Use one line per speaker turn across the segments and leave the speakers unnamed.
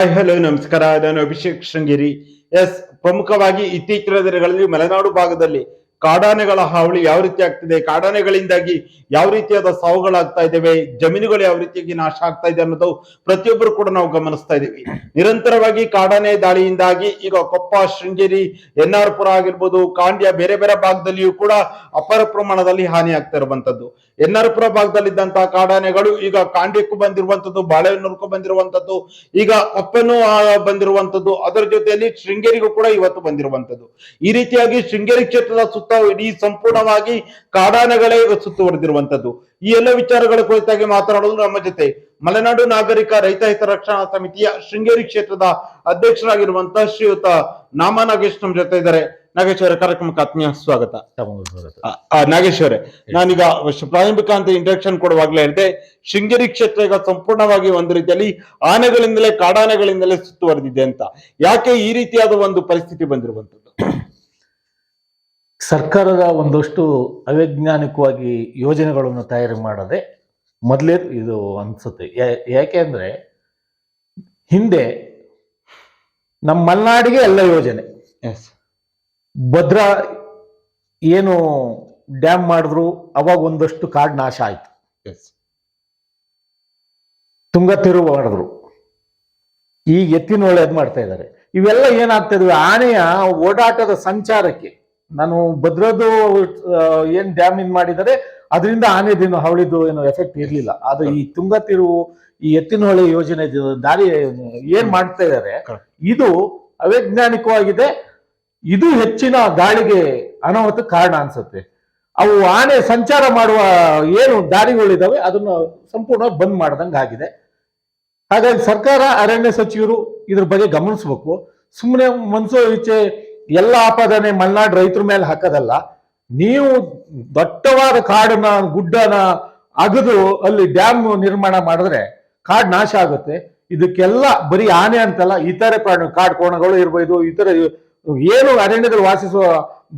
Hello, ನಮಸ್ಕಾರ. ನಾನು Abhishek Sringeri. S ಪ್ರಮುಖವಾಗಿ ಇತ್ತೀಚಿನ ದಿನಗಳಲ್ಲಿ ಮಲೆನಾಡು ಭಾಗದಲ್ಲಿ ಕಾಡಾನೆಗಳ ಹಾವಳಿ ಯಾವ ರೀತಿ ಆಗ್ತಿದೆ? ಕಾಡಾನೆಗಳಿಂದಾಗಿ ಯಾವ ರೀತಿಯಾದ ಸಾವುಗಳಾಗ್ತಾ ಇದ್ದೇವೆ? ಜಮೀನುಗಳು ಯಾವ ರೀತಿಯಾಗಿ ನಾಶ ಆಗ್ತಾ ಇದೆ ಅನ್ನೋದು ಪ್ರತಿಯೊಬ್ಬರು ಕೂಡ ನಾವು ಗಮನಿಸ್ತಾ ಇದ್ದೀವಿ. ನಿರಂತರವಾಗಿ ಕಾಡಾನೆ ದಾಳಿಯಿಂದಾಗಿ ಈಗ ಕೊಪ್ಪ, ಶೃಂಗೇರಿ ಎನ್ ಆರ್ ಪುರ ಆಗಿರ್ಬೋದು ಕಾಂಡ್ಯ ಬೇರೆ ಬೇರೆ ಭಾಗದಲ್ಲಿಯೂ ಕೂಡ ಅಪಾರ ಪ್ರಮಾಣದಲ್ಲಿ ಹಾನಿ ಆಗ್ತಾ ಇರುವಂತದ್ದು ಎನ್ ಆರ್ ಪುರ ಭಾಗದಲ್ಲಿದ್ದಂತಹ ಕಾಡಾನೆಗಳು ಈಗ ಕಾಂಡ್ಯಕ್ಕೂ ಬಂದಿರುವಂತದ್ದು ಬಾಳೆಹೊನ್ನೂರ್ಗೂ ಬಂದಿರುವಂತದ್ದು, ಈಗ ಕೊಪ್ಪೆನೂ ಬಂದಿರುವಂತದ್ದು, ಅದರ ಜೊತೆಯಲ್ಲಿ ಶೃಂಗೇರಿಗೂ ಕೂಡ ಇವತ್ತು ಬಂದಿರುವಂತದ್ದು. ಈ ರೀತಿಯಾಗಿ ಶೃಂಗೇರಿ ಕ್ಷೇತ್ರದ ಸುತ್ತ ಇಡೀ ಸಂಪೂರ್ಣವಾಗಿ ಕಾಡಾನೆಗಳೇ ಸುತ್ತುವರೆದಿರುವಂತದ್ದು. ಈ ಎಲ್ಲ ವಿಚಾರಗಳ ಕುರಿತಾಗಿ ಮಾತನಾಡಲು ನಮ್ಮ ಜೊತೆ ಮಲೆನಾಡು ನಾಗರಿಕ ರೈತ ಹಿತ ರಕ್ಷಣಾ ಸಮಿತಿಯ ಶೃಂಗೇರಿ ಕ್ಷೇತ್ರದ ಅಧ್ಯಕ್ಷರಾಗಿರುವಂತಹ ಶ್ರೀಯುತ ನಾಮ ನಾಗೇಶ್ ನಮ್ಮ ಜೊತೆ ಇದ್ದಾರೆ. ನಾಗೇಶ್ ಅವರ ಕಾರ್ಯಕ್ರಮಕ್ಕೆ ಆತ್ಮೀಯ ಸ್ವಾಗತ. ಆ, ಆ, ನಾಗೇಶ್ ಅವರೇ ನಾನೀಗ ಪ್ರಾರಂಭಿಕ ಅಂತ ಇಂಟ್ರಕ್ಷನ್ ಕೊಡುವಾಗ್ಲೇ ಹೇಳಿದೆ ಶೃಂಗೇರಿ ಕ್ಷೇತ್ರ ಈಗ ಸಂಪೂರ್ಣವಾಗಿ ಒಂದು ರೀತಿಯಲ್ಲಿ ಆನೆಗಳಿಂದಲೇ ಕಾಡಾನೆಗಳಿಂದಲೇ ಸುತ್ತುವರೆದಿದೆ ಅಂತ. ಯಾಕೆ ಈ ರೀತಿಯಾದ ಒಂದು ಪರಿಸ್ಥಿತಿ ಬಂದಿರುವಂತದ್ದು
ಸರ್ಕಾರದ ಒಂದಷ್ಟು ಅವೈಜ್ಞಾನಿಕವಾಗಿ ಯೋಜನೆಗಳನ್ನು ತಯಾರಿ ಮಾಡದೆ ಮೊದಲೇ ಇದು ಅನ್ಸುತ್ತೆ. ಯಾಕೆ ಅಂದ್ರೆ ಹಿಂದೆ ನಮ್ಮ ಮಲೆನಾಡಿಗೆ ಎಲ್ಲ ಯೋಜನೆ.
ಎಸ್
ಭದ್ರಾ ಏನು ಡ್ಯಾಮ್ ಮಾಡಿದ್ರು ಅವಾಗ ಒಂದಷ್ಟು ಕಾಡು ನಾಶ ಆಯ್ತು.
ಎಸ್
ತುಂಗ ತಿರುವು ಮಾಡಿದ್ರು. ಈ ಎತ್ತಿನ ಅದು ಮಾಡ್ತಾ ಇದ್ದಾರೆ ಇವೆಲ್ಲ ಏನಾಗ್ತಾ ಇದ್ವಿ? ಆನೆಯ ಓಡಾಟದ ಸಂಚಾರಕ್ಕೆ. ನಾನು ಭದ್ರದ್ದು ಏನ್ ಡ್ಯಾಮ್ ಇನ್ ಮಾಡಿದರೆ ಅದರಿಂದ ಆನೆದೇನು ಹವಳಿದ್ದು ಏನು ಎಫೆಕ್ಟ್ ಇರಲಿಲ್ಲ. ಅದು ಈ ತುಂಗ ತಿರುವು ಈ ಎತ್ತಿನ ಹೊಳೆ ಯೋಜನೆ ದಾರಿ ಏನ್ ಮಾಡ್ತಾ ಇದ್ದಾರೆ ಇದು ಅವೈಜ್ಞಾನಿಕವಾಗಿದೆ. ಇದು ಹೆಚ್ಚಿನ ಗಾಳಿಗೆ ಅನಾಹುತ ಕಾರಣ ಅನ್ಸುತ್ತೆ. ಅವು ಆನೆ ಸಂಚಾರ ಮಾಡುವ ಏನು ದಾರಿಗಳಿದಾವೆ, ಅದನ್ನು ಸಂಪೂರ್ಣ ಬಂದ್ ಮಾಡ್ದಂಗೆ ಆಗಿದೆ. ಹಾಗಾಗಿ ಸರ್ಕಾರ, ಅರಣ್ಯ ಸಚಿವರು ಇದ್ರ ಬಗ್ಗೆ ಗಮನಿಸ್ಬೇಕು. ಸುಮ್ಮನೆ ಮನ್ಸೋ ಈಚೆ ಎಲ್ಲ ಆಪಾದನೆ ಮಲ್ನಾಡು ರೈತರ ಮೇಲೆ ಹಾಕೋದಲ್ಲ. ನೀವು ದಟ್ಟವಾದ ಕಾಡನ್ನ, ಗುಡ್ಡನ ಅಗದು ಅಲ್ಲಿ ಡ್ಯಾಮ್ ನಿರ್ಮಾಣ ಮಾಡಿದ್ರೆ ಕಾಡ್ ನಾಶ ಆಗುತ್ತೆ. ಇದಕ್ಕೆಲ್ಲ ಬರೀ ಆನೆ ಅಂತಲ್ಲ, ಇತರೆ ಪ್ರಾಣಿ, ಕಾಡು ಕೋಣಗಳು ಇರ್ಬೋದು, ಇತರ ಏನು ಅರಣ್ಯದಲ್ಲಿ ವಾಸಿಸುವ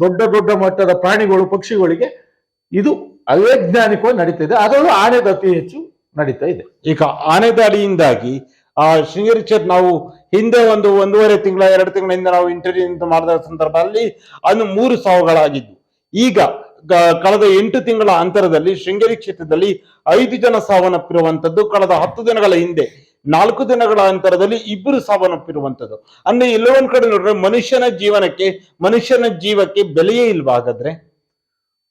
ದೊಡ್ಡ ದೊಡ್ಡ ಮಟ್ಟದ ಪ್ರಾಣಿಗಳು, ಪಕ್ಷಿಗಳಿಗೆ ಇದು ಅವೈಜ್ಞಾನಿಕವಾಗಿ ನಡೀತಾ ಇದೆ. ಅದರಲ್ಲೂ ಆನೆದು ಅತಿ ಹೆಚ್ಚು ನಡೀತಾ ಇದೆ.
ಈಗ ಆನೆ ದಾಳಿಯಿಂದಾಗಿ ಆ ಶೃಂಗೇರಿ ಕ್ಷೇತ್ರ ನಾವು ಹಿಂದೆ ಒಂದು ಒಂದೂವರೆ ತಿಂಗಳ, ಎರಡು ತಿಂಗಳಿಂದ ನಾವು ಇಂಟರ್ವ್ಯೂ ಮಾಡಿದ ಸಂದರ್ಭದಲ್ಲಿ ಅದು ಮೂರು ಸಾವುಗಳಾಗಿದ್ದು. ಈಗ ಕಳೆದ ಎಂಟು ತಿಂಗಳ ಅಂತರದಲ್ಲಿ ಶೃಂಗೇರಿ ಕ್ಷೇತ್ರದಲ್ಲಿ ಐದು ಜನ ಸಾವನ್ನಪ್ಪಿರುವಂತದ್ದು ಕಳೆದ ಹತ್ತು ದಿನಗಳ ಹಿಂದೆ ನಾಲ್ಕು ದಿನಗಳ ಅಂತರದಲ್ಲಿ ಇಬ್ಬರು ಸಾವನ್ನಪ್ಪಿರುವಂಥದ್ದು. ಅಂದ್ರೆ ಎಲ್ಲೋ ಒಂದ್ ಕಡೆ ನೋಡ್ರೆ ಮನುಷ್ಯನ ಜೀವನಕ್ಕೆ, ಮನುಷ್ಯನ ಜೀವಕ್ಕೆ ಬೆಲೆಯೇ ಇಲ್ವಾ ಹಾಗಾದ್ರೆ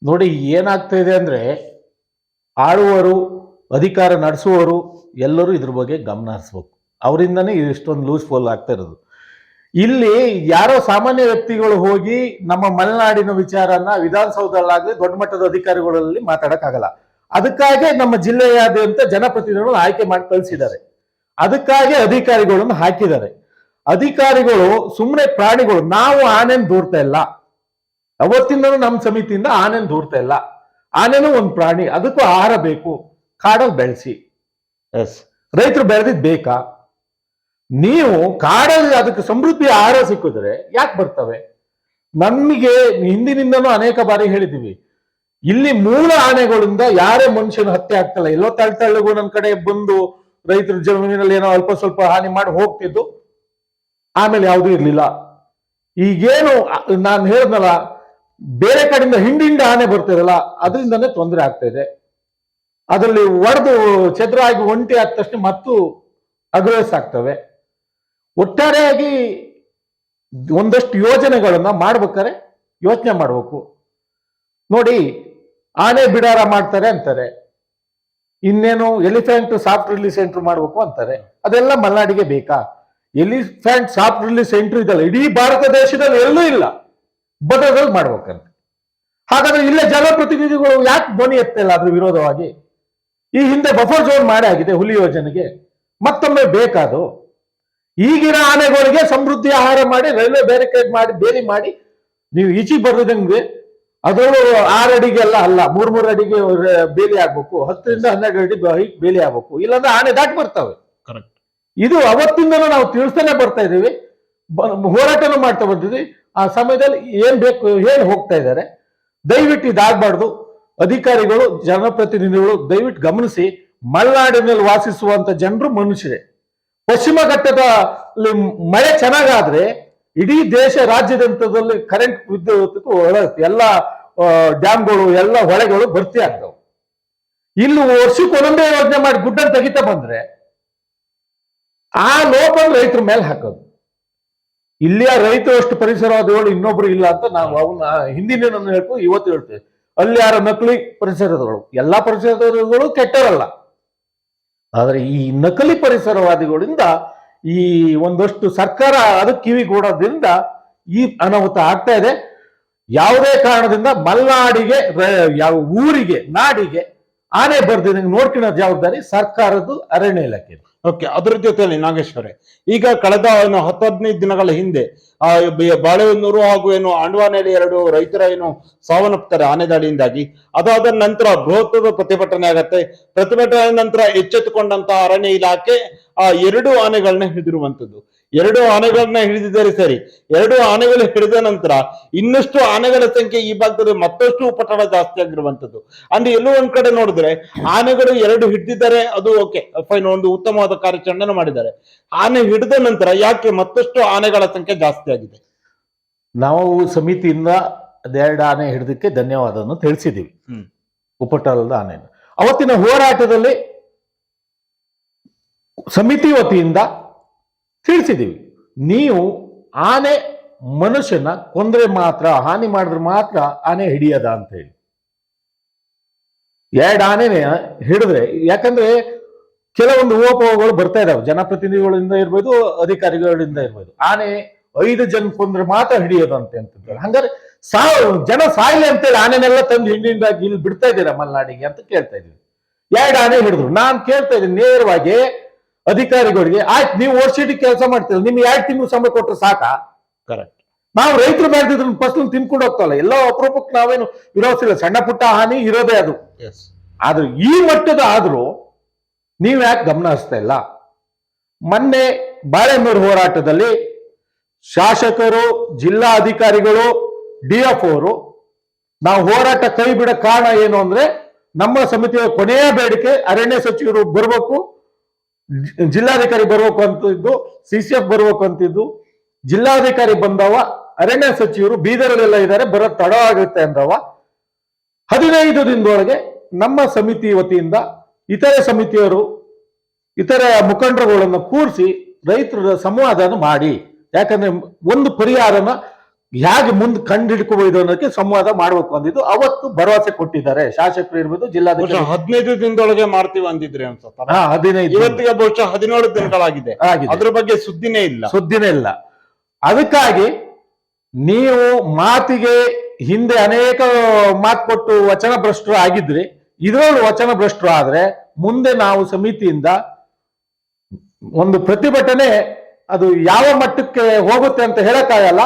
ನೋಡಿ, ಏನಾಗ್ತಾ ಇದೆ ಅಂದ್ರೆ ಆಳುವರು, ಅಧಿಕಾರ ನಡೆಸುವವರು ಎಲ್ಲರೂ ಇದ್ರ ಬಗ್ಗೆ ಗಮನ ಹರಿಸ್ಬೇಕು. ಅವರಿಂದನೇ ಇಷ್ಟೊಂದು ಲೂಸ್ ಫೋಲ್ ಆಗ್ತಾ ಇರೋದು. ಇಲ್ಲಿ ಯಾರೋ ಸಾಮಾನ್ಯ ವ್ಯಕ್ತಿಗಳು ಹೋಗಿ ನಮ್ಮ ಮಲೆನಾಡಿನ ವಿಚಾರನ ವಿಧಾನಸೌಧದಲ್ಲಾಗ್ಲಿ ದೊಡ್ಡ ಮಟ್ಟದ ಅಧಿಕಾರಿಗಳಲ್ಲಿ ಮಾತಾಡಕ್ಕಾಗಲ್ಲ. ಅದಕ್ಕಾಗಿ ನಮ್ಮ ಜಿಲ್ಲೆಯಾದ್ಯಂತ ಜನಪ್ರತಿನಿಧಿಗಳು ಆಯ್ಕೆ ಮಾಡಿ ಕಳಿಸಿದ್ದಾರೆ. ಅದಕ್ಕಾಗಿ ಅಧಿಕಾರಿಗಳನ್ನು ಹಾಕಿದ್ದಾರೆ. ಅಧಿಕಾರಿಗಳು ಸುಮ್ಮನೆ ಪ್ರಾಣಿಗಳು, ನಾವು ಆನೆನ್ ದೂರ್ತಾ ಇಲ್ಲ. ಅವತ್ತಿಂದನೂ ನಮ್ಮ ಸಮಿತಿಯಿಂದ ಆನೆನ್ ದೂರ್ತಾ ಇಲ್ಲ. ಆನೆನೂ ಒಂದು ಪ್ರಾಣಿ, ಅದಕ್ಕೂ ಆಹಾರ ಬೇಕು ಕಾಡಲ್ಲಿ ಬೆಳೆಸಿ.
ಎಸ್,
ರೈತರು ಬೆಳೆದಿದ್ ಬೇಕಾ? ನೀವು ಕಾಡಲ್ಲಿ ಅದಕ್ಕೆ ಸಮೃದ್ಧಿ ಆಹಾರ ಸಿಕ್ಕಿದ್ರೆ ಯಾಕೆ ಬರ್ತವೆ? ನಮಗೆ ಹಿಂದಿನಿಂದನೂ ಅನೇಕ ಬಾರಿ ಹೇಳಿದೀವಿ. ಇಲ್ಲಿ ಮೂಲ ಆನೆಗಳಿಂದ ಯಾರೇ ಮನುಷ್ಯನ ಹತ್ಯೆ ಆಗ್ತಲ್ಲ ಎಲ್ಲೋ ತಳ್ತಳ್ಳಿಗೂ ನನ್ನ ಕಡೆ ಬಂದು ರೈತರ ಜಮೀನಿನಲ್ಲಿ ಏನೋ ಅಲ್ಪ ಸ್ವಲ್ಪ ಹಾನಿ ಮಾಡಿ ಹೋಗ್ತಿದ್ದು, ಆಮೇಲೆ ಯಾವುದೂ ಇರಲಿಲ್ಲ. ಈಗೇನು ನಾನು ಹೇಳಿದ್ನಲ್ಲ, ಬೇರೆ ಕಡೆಯಿಂದ ಹಿಂಡಿಂದ ಆನೆ ಬರ್ತಿರಲ್ಲ, ಅದರಿಂದನೇ ತೊಂದರೆ ಆಗ್ತಾ ಇದೆ. ಅದರಲ್ಲಿ ಒಡೆದು ಛದ್ರ ಆಗಿ ಒಂಟಿ ಆದ ತಕ್ಷಣ ಮತ್ತು ಅಗ್ರೆಸ್ ಆಗ್ತವೆ. ಒಟ್ಟಾರೆಯಾಗಿ ಒಂದಷ್ಟು ಯೋಜನೆಗಳನ್ನ ಮಾಡ್ಬೇಕಾರೆ ಯೋಚನೆ ಮಾಡಬೇಕು. ನೋಡಿ, ಆನೆ ಬಿಡಾರ ಮಾಡ್ತಾರೆ ಅಂತಾರೆ. ಇನ್ನೇನು ಎಲಿಫೆಂಟ್ ಸಾಫ್ಟ್ ರಿಲೀಸ್ ಸೆಂಟರ್ ಮಾಡ್ಬೇಕು ಅಂತಾರೆ. ಅದೆಲ್ಲ ಮಲ್ನಾಡಿಗೆ ಬೇಕಾ? ಎಲಿಫೆಂಟ್ ಸಾಫ್ಟ್ ರಿಲೀಸ್ ಸೆಂಟರ್ ಇದಲ್ಲ. ಇಡೀ ಭಾರತ ದೇಶದಲ್ಲಿ ಎಲ್ಲೂ ಇಲ್ಲ. ಭದ್ರದಲ್ಲಿ ಮಾಡ್ಬೇಕಂತ. ಹಾಗಾದ್ರೆ ಇಲ್ಲೇ ಜನಪ್ರತಿನಿಧಿಗಳು ಯಾಕೆ ಧ್ವನಿ ಎತ್ತಲ್ಲ ಅದ್ರ ವಿರೋಧವಾಗಿ? ಈ ಹಿಂದೆ ಬಫರ್ ಝೋನ್ ಮಾಡೇ ಆಗಿದೆ ಹುಲಿ ಯೋಜನೆಗೆ. ಮತ್ತೊಮ್ಮೆ ಬೇಕಾದು. ಈಗಿನ ಆನೆಗಳಿಗೆ ಸಮೃದ್ಧಿ ಆಹಾರ ಮಾಡಿ, ರೈಲ್ವೆ ಬ್ಯಾರಿಕೇಡ್ ಮಾಡಿ, ಬೇಲಿ ಮಾಡಿ, ನೀವು ಈಚಿ ಬರ್ದಂಗೆ ಅದರಲ್ಲೂ ಆರು ಅಡಿಗೆಲ್ಲ ಅಲ್ಲ ಮೂರ್ ಮೂರ್ ಅಡಿಗೆ ಬೇಲಿ ಆಗ್ಬೇಕು ಹತ್ತರಿಂದ ಹನ್ನೆರಡು ಅಡಿ ಬೇಲಿ ಆಗ್ಬೇಕು ಇಲ್ಲಾಂದ್ರೆ ಆನೆ ದಾಟಿ ಬರ್ತವೆ.
ಕರೆಕ್ಟ್
ಇದು ಅವತ್ತಿಂದನೂ ನಾವು ತಿಳಿಸ್ತಾನೆ ಬರ್ತಾ ಇದೀವಿ ಹೋರಾಟನೂ ಮಾಡ್ತಾ ಬಂದಿದ್ವಿ ಆ ಸಮಯದಲ್ಲಿ ಏನ್ ಬೇಕು ಹೇಳಿ ಹೋಗ್ತಾ ಇದ್ದಾರೆ ದಯವಿಟ್ಟು ಇದಾಗಬಾರ್ದು ಅಧಿಕಾರಿಗಳು ಜನಪ್ರತಿನಿಧಿಗಳು ದಯವಿಟ್ಟು ಗಮನಿಸಿ ಮಲೆನಾಡಿನಲ್ಲಿ ವಾಸಿಸುವಂತ ಜನರು ಮನುಷ್ಯರೇ. ಪಶ್ಚಿಮ ಘಟ್ಟದ ಅಲ್ಲಿ ಮಳೆ ಚೆನ್ನಾಗಾದ್ರೆ ಇಡೀ ದೇಶ ರಾಜ್ಯದಂತದಲ್ಲಿ ಕರೆಂಟ್ ವಿದ್ಯುತ್ ಎಲ್ಲ ಡ್ಯಾಮ್ಗಳು ಎಲ್ಲ ಹೊಳೆಗಳು ಭರ್ತಿ ಆಗ್ತವೆ ಇಲ್ಲಿ ವರ್ಷಕ್ಕೆ ಒಂದೊಂದೇ ಯೋಜನೆ ಮಾಡಿ ಗುಡ್ಡ ತೆಗಿತಾ ಬಂದ್ರೆ, ಆ ಲೋಪ ರೈತರ ಮೇಲೆ ಹಾಕೋದು. ಇಲ್ಲಿಯ ರೈತರು ಅಷ್ಟು ಪರಿಸರವಾದಿಗಳು, ಇನ್ನೊಬ್ರು ಇಲ್ಲ ಅಂತ ನಾವು ಅವನ್ನ ಹಿಂದಿನ ಹೇಳ್ತು ಇವತ್ತು ಹೇಳ್ತೇವೆ. ಅಲ್ಲಿ ಯಾರ ನಕಲಿ ಪರಿಸರದಗಳು ಎಲ್ಲಾ ಪರಿಸರದಗಳು ಕೆಟ್ಟರಲ್ಲ ಆದ್ರೆ ಈ ನಕಲಿ ಪರಿಸರವಾದಿಗಳಿಂದ ಈ ಒಂದಷ್ಟು ಸರ್ಕಾರ ಅದಕ್ಕೆ ಕಿವಿಗೂಡೋದ್ರಿಂದ ಈ ಅನಾಹುತ ಆಗ್ತಾ ಇದೆ. ಯಾವುದೇ ಕಾರಣದಿಂದ ಮಲ್ನಾಡಿಗೆ ಯಾವ ಊರಿಗೆ, ನಾಡಿಗೆ ಆನೆ ಬರ್ದಿದಂಗೆ ನೋಡ್ಕೊಳ್ಳೋ ಜವಾಬ್ದಾರಿ ಸರ್ಕಾರದ್ದು ಅರಣ್ಯ ಇಲಾಖೆ
ಓಕೆ, ಅದ್ರ ಜೊತೆಯಲ್ಲಿ ನಾಗೇಶ್ವರೇ ಈಗ ಕಳೆದ ಏನು ಹತ್ತು ಹದಿನೈದು ದಿನಗಳ ಹಿಂದೆ ಬಾಳೆಹೊನ್ನೂರು ಹಾಗೂ ಏನು ಅಂಡವಾನೆಯಲ್ಲಿ ಎರಡು ರೈತರ ಏನು ಸಾವನ್ನಪ್ತಾರೆ ಆನೆ ದಾಳಿಯಿಂದಾಗಿ, ಅದಾದ ನಂತರ ಬೃಹತ್ ಪ್ರತಿಭಟನೆ ಆಗತ್ತೆ. ಪ್ರತಿಭಟನೆ ನಂತರ ಎಚ್ಚೆತ್ತುಕೊಂಡಂತ ಅರಣ್ಯ ಇಲಾಖೆ ಆ ಎರಡು ಆನೆಗಳನ್ನ ಹಿಡಿದಿರುವಂತದ್ದು ಎರಡು ಆನೆಗಳನ್ನ ಹಿಡಿದಿದ್ದಾರೆ ಸರಿ. ಎರಡು ಆನೆಗಳು ಹಿಡಿದ ನಂತರ ಇನ್ನಷ್ಟು ಆನೆಗಳ ಸಂಖ್ಯೆ ಈ ಭಾಗದಲ್ಲಿ ಮತ್ತಷ್ಟು ಉಪಟಳ ಜಾಸ್ತಿ ಆಗಿರುವಂತದ್ದು ಅಂದ್ರೆ ಎಲ್ಲೋ ಒಂದ್ ಕಡೆ ನೋಡಿದ್ರೆ ಆನೆಗಳು ಎರಡು ಹಿಡಿದಿದ್ದಾರೆ ಅದು ಓಕೆ ಫೈನ್ ಒಂದು ಉತ್ತಮವಾದ ಕಾರ್ಯಾಚರಣೆ ಮಾಡಿದ್ದಾರೆ. ಆನೆ ಹಿಡಿದ ನಂತರ ಯಾಕೆ ಮತ್ತಷ್ಟು ಆನೆಗಳ ಸಂಖ್ಯೆ ಜಾಸ್ತಿ ಆಗಿದೆ?
ನಾವು ಸಮಿತಿಯಿಂದ ಅದೆರಡು ಆನೆ ಹಿಡಿದಕ್ಕೆ ಧನ್ಯವಾದವನ್ನು ತಿಳಿಸಿದ್ದೀವಿ.
ಉಪಟಾಲದ
ಉಪಟಳದ ಆನೆಯನ್ನು. ಅವತ್ತಿನ ಹೋರಾಟದಲ್ಲಿ ಸಮಿತಿ ವತಿಯಿಂದ ತಿಳಿಸಿದ್ದೀವಿ ನೀವು ಆನೆ ಮನುಷ್ಯನ ಕೊಂದ್ರೆ ಮಾತ್ರ, ಹಾನಿ ಮಾಡಿದ್ರೆ ಮಾತ್ರ ಆನೆ ಹಿಡಿಯದ ಅಂತ ಹೇಳಿ ಎರಡು ಆನೆನ ಹಿಡಿದ್ರೆ, ಯಾಕಂದ್ರೆ ಕೆಲವೊಂದು ಓಪಗಳು ಬರ್ತಾ ಇದಾವೆ. ಜನಪ್ರತಿನಿಧಿಗಳಿಂದ ಇರ್ಬೋದು, ಅಧಿಕಾರಿಗಳಿಂದ ಇರ್ಬೋದು. ಆನೆ ಐದು ಜನ ಕೊಂದ್ರೆ ಮಾತ್ರ ಹಿಡಿಯೋದು ಅಂತ ಅಂತಿದ್ದಾರೆ ಹಂಗಾರೆ ಸಾವು, ಜನ ಸಾಯ್ಲಿ ಅಂತೇಳಿ ಆನೆನೆಲ್ಲ ತಂದು ಹಿಂಡಿಂದಾಗಿ ಇಲ್ಲಿ ಬಿಡ್ತಾ ಇದ್ದೀರಾ ಮಲ್ನಾಡಿಗೆ ಅಂತ ಕೇಳ್ತಾ ಇದೀವಿ ಎರಡು ಆನೆ ಹಿಡಿದ್ರು. ನಾನು ಕೇಳ್ತಾ ಇದ್ದೀನಿ, ನೇರವಾಗಿ ಅಧಿಕಾರಿಗಳಿಗೆ ಆಯ್ತು ನೀವು ವರ್ಷಿಟಿ ಕೆಲಸ ಮಾಡ್ತೀರ ನಿಮ್ಗೆ ಎರಡು ತಿಂಗಳು ಸಂಬಳ ಕೊಟ್ಟರೆ ಸಾಕಾ?
ಕರೆಕ್ಟ್
ನಾವು ರೈತರು ಬೆಳೆದಿದ್ರ ಫಸಲು ತಿನ್ಕೊಂಡು ಹೋಗ್ತಲ್ಲ ಎಲ್ಲ ಅಪರೂಪಕ್ಕೆ ನಾವೇನು ವಿರೋಧಿಸಿಲ್ಲ ಸಣ್ಣ ಪುಟ್ಟ ಹಾನಿ ಇರೋದೇ ಅದು.
ಎಸ್
ಆದ್ರೆ ಈ ಮಟ್ಟದ ಆದ್ರೂ ನೀವು ಯಾಕೆ ಗಮನ ಹರಿಸ್ತಾ ಇಲ್ಲ? ಮೊನ್ನೆ ಬಾಳೆಮೂರು ಹೋರಾಟದಲ್ಲಿ ಶಾಸಕರು ಜಿಲ್ಲಾ ಅಧಿಕಾರಿಗಳು ಡಿ ಎಫ್ ಅವರು ನಾವು ಹೋರಾಟ ಕೈ ಬಿಡ ಕಾರಣ ಏನು ಅಂದ್ರೆ ನಮ್ಮ ಸಮಿತಿಯ ಕೊನೆಯ ಬೇಡಿಕೆ ಅರಣ್ಯ ಸಚಿವರು ಬರ್ಬೇಕು ಜಿಲ್ಲಾಧಿಕಾರಿ ಬರ್ಬೇಕು ಅಂತಿದ್ದು ಸಿ ಸಿ ಎಫ್ ಬರ್ಬೇಕು ಅಂತಿದ್ದು, ಜಿಲ್ಲಾಧಿಕಾರಿ ಬಂದವ, ಅರಣ್ಯ ಸಚಿವರು, ಬೀದರಲ್ಲೆಲ್ಲ ಇದ್ದಾರೆ ಬರೋ ತಡ ಆಗುತ್ತೆ ಅಂದವ. ಹದಿನೈದು ದಿನದೊಳಗೆ ನಮ್ಮ ಸಮಿತಿ ವತಿಯಿಂದ ಇತರೆ ಸಮಿತಿಯವರು ಇತರ ಮುಖಂಡರುಗಳನ್ನು ಕೂರಿಸಿ ರೈತರ ಸಂವಾದನ ಮಾಡಿ. ಯಾಕಂದ್ರೆ ಒಂದು ಪರಿಹಾರನ ಹೇಗೆ ಮುಂದೆ ಕಂಡು ಹಿಡ್ಕೋಬಹುದು ಅನ್ನೋದಕ್ಕೆ ಸಂವಾದ ಮಾಡ್ಬೇಕು ಅಂದಿದ್ದು ಅವತ್ತು ಭರವಸೆ ಕೊಟ್ಟಿದ್ದಾರೆ ಶಾಸಕರು ಇರ್ಬೋದು ಜಿಲ್ಲಾ
ಹದಿನೈದು ದಿನದೊಳಗೆ ಮಾಡ್ತೀವಿ ಅಂದಿದ್ರೆ ಅನ್ಸುತ್ತ
ಹದಿನೈದು
ಇವತ್ತಿಗೆ ಬಹುಶಃ ಹದಿನೇಳು ದಿನಗಳಾಗಿದೆ. ಅದ್ರ ಬಗ್ಗೆ ಸುದ್ದಿನೇ ಇಲ್ಲ.
ಸುದ್ದಿನೇ ಇಲ್ಲ. ಅದಕ್ಕಾಗಿ ನೀವು ಮಾತಿಗೆ ಹಿಂದೆ ಅನೇಕ ಮಾತು ಕೊಟ್ಟು ವಚನ ಭ್ರಷ್ಟರು ಆಗಿದ್ರಿ. ಇದರಲ್ಲೂ ವಚನ ಭ್ರಷ್ಟರು ಆದ್ರೆ ಮುಂದೆ ನಾವು ಸಮಿತಿಯಿಂದ ಒಂದು ಪ್ರತಿಭಟನೆ ಅದು ಯಾವ ಮಟ್ಟಕ್ಕೆ ಹೋಗುತ್ತೆ ಅಂತ ಹೇಳಕ್ಕಾಗಲ್ಲ.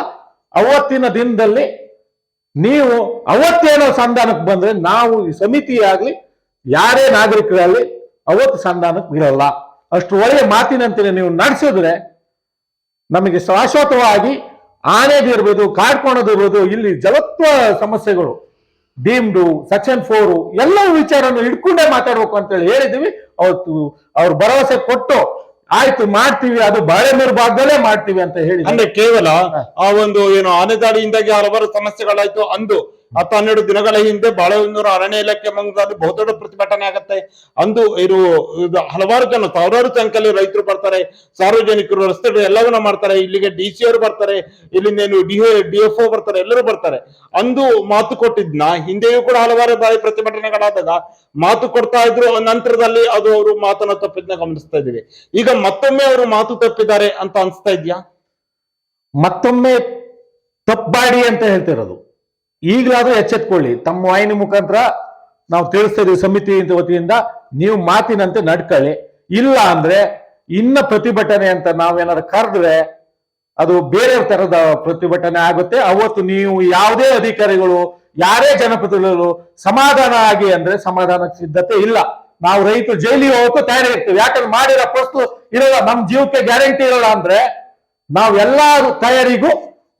ಅವತ್ತಿನ ದಿನದಲ್ಲಿ ನೀವು ಅವತ್ತೇನೋ ಸಂಧಾನಕ್ಕೆ ಬಂದ್ರೆ ನಾವು ಈ ಸಮಿತಿ ಆಗ್ಲಿ ಯಾರೇ ನಾಗರಿಕರಲ್ಲಿ ಅವತ್ತು ಸಂಧಾನಕ್ಕೆ ಇರಲ್ಲ ಅಷ್ಟು ಒಳ್ಳೆಯ ಮಾತಿನಂತೆ ನೀವು ನಡೆಸಿದ್ರೆ ನಮಗೆ ಶಾಶ್ವತವಾಗಿ ಆನೆದಿರ್ಬೋದು ಕಾಡ್ಕೊಳ್ಳೋದಿರ್ಬೋದು ಇಲ್ಲಿ ಜಲತ್ವ ಸಮಸ್ಯೆಗಳು ಡೀಮ್ಡು ಸೆಕ್ಷನ್ ಫೋರ್ ಎಲ್ಲ ವಿಚಾರವನ್ನು ಹಿಡ್ಕೊಂಡೇ ಮಾತಾಡ್ಬೇಕು ಅಂತೇಳಿ ಹೇಳಿದ್ವಿ ಅವತ್ತು ಅವ್ರು ಭರವಸೆ ಕೊಟ್ಟು ಆಯ್ತು ಮಾಡ್ತೀವಿ ಅದು ಬಾಳೆಮೂರು ಭಾಗದಲ್ಲೇ ಮಾಡ್ತೀವಿ ಅಂತ ಹೇಳಿ
ಅಂದ್ರೆ ಕೇವಲ ಆ ಒಂದು ಏನು ಆನೆ ದಾಳಿಯಿಂದಾಗಿ ಹಲವಾರು ಸಮಸ್ಯೆಗಳಾಯ್ತು ಅಂದು ಹತ್ತು ಹನ್ನೆರಡು ದಿನಗಳ ಹಿಂದೆ ಬಾಳೆಹೊನ್ನೂರು ಅರಣ್ಯ ಇಲಾಖೆ ಮಂಗದಲ್ಲಿ ಬಹುದೊಡ್ಡ ಪ್ರತಿಭಟನೆ ಆಗತ್ತೆ. ಅಂದು ಇರು ಹಲವಾರು ಜನ, ಸಾವಿರಾರು ಸಂಖ್ಯೆಯಲ್ಲಿ ರೈತರು ಬರ್ತಾರೆ. ಸಾರ್ವಜನಿಕರು, ರಸ್ತೆಗಳು ಎಲ್ಲವನ್ನ ಮಾಡ್ತಾರೆ. ಇಲ್ಲಿಗೆ ಡಿ ಸಿ ಅವರು ಬರ್ತಾರೆ. ಇಲ್ಲಿಂದ ಏನು ಡಿ ಡಿ ಎಫ್ ಒ ಬರ್ತಾರೆ. ಎಲ್ಲರೂ ಬರ್ತಾರೆ. ಅಂದು ಮಾತು ಕೊಟ್ಟಿದ್ನ. ಹಿಂದೆಯೂ ಕೂಡ ಹಲವಾರು ಬಾರಿ ಪ್ರತಿಭಟನೆಗಳಾದಾಗ ಮಾತು ಕೊಡ್ತಾ ಇದ್ರು. ನಂತರದಲ್ಲಿ ಅದು ಅವರು ಮಾತನ್ನ ತಪ್ಪಿದ್ನ ಗಮನಿಸ್ತಾ ಇದೀವಿ ಈಗ ಮತ್ತೊಮ್ಮೆ ಅವರು ಮಾತು ತಪ್ಪಿದ್ದಾರೆ ಅಂತ ಅನ್ಸ್ತಾ ಇದ್ಯಾ?
ಮತ್ತೊಮ್ಮೆ ತಪ್ಪಾಡಿ ಅಂತ ಹೇಳ್ತಿರೋದು. ಈಗಲಾದ್ರೂ ಎಚ್ಚೆತ್ಕೊಳ್ಳಿ. ತಮ್ಮ ವಾಹಿನಿ ಮುಖಾಂತರ ನಾವು ತಿಳಿಸ್ತಾ ಇದೀವಿ ಸಮಿತಿ ವತಿಯಿಂದ, ನೀವು ಮಾತಿನಂತೆ ನಡ್ಕೊಳ್ಳಿ. ಇಲ್ಲ ಅಂದ್ರೆ ಇನ್ನ ಪ್ರತಿಭಟನೆ ಅಂತ ನಾವೇನಾದ್ರು ಕರೆದ್ರೆ ಅದು ಬೇರೆ ತರದ ಪ್ರತಿಭಟನೆ ಆಗುತ್ತೆ. ಅವತ್ತು ನೀವು ಯಾವುದೇ ಅಧಿಕಾರಿಗಳು, ಯಾರೇ ಜನಪ್ರತಿನಿಧಿಗಳು ಸಮಾಧಾನ ಆಗಿ ಅಂದ್ರೆ ಸಮಾಧಾನಕ್ಕೆ ಸಿದ್ಧತೆ ಇಲ್ಲ. ನಾವು ರೈತರು ಜೈಲಿಗೆ ಹೋಗಕ್ಕೂ ತಯಾರಿ ಇರ್ತೀವಿ. ಯಾಕಂದ್ರೆ ಮಾಡಿರೋ ಪ್ರಸ್ತು ಇರಲ್ಲ. ನಮ್ ಜೀವಕ್ಕೆ ಗ್ಯಾರಂಟಿ ಇರಲ್ಲ ಅಂದ್ರೆ ನಾವ್ ಎಲ್ಲಾರು ತಯಾರಿಗೂ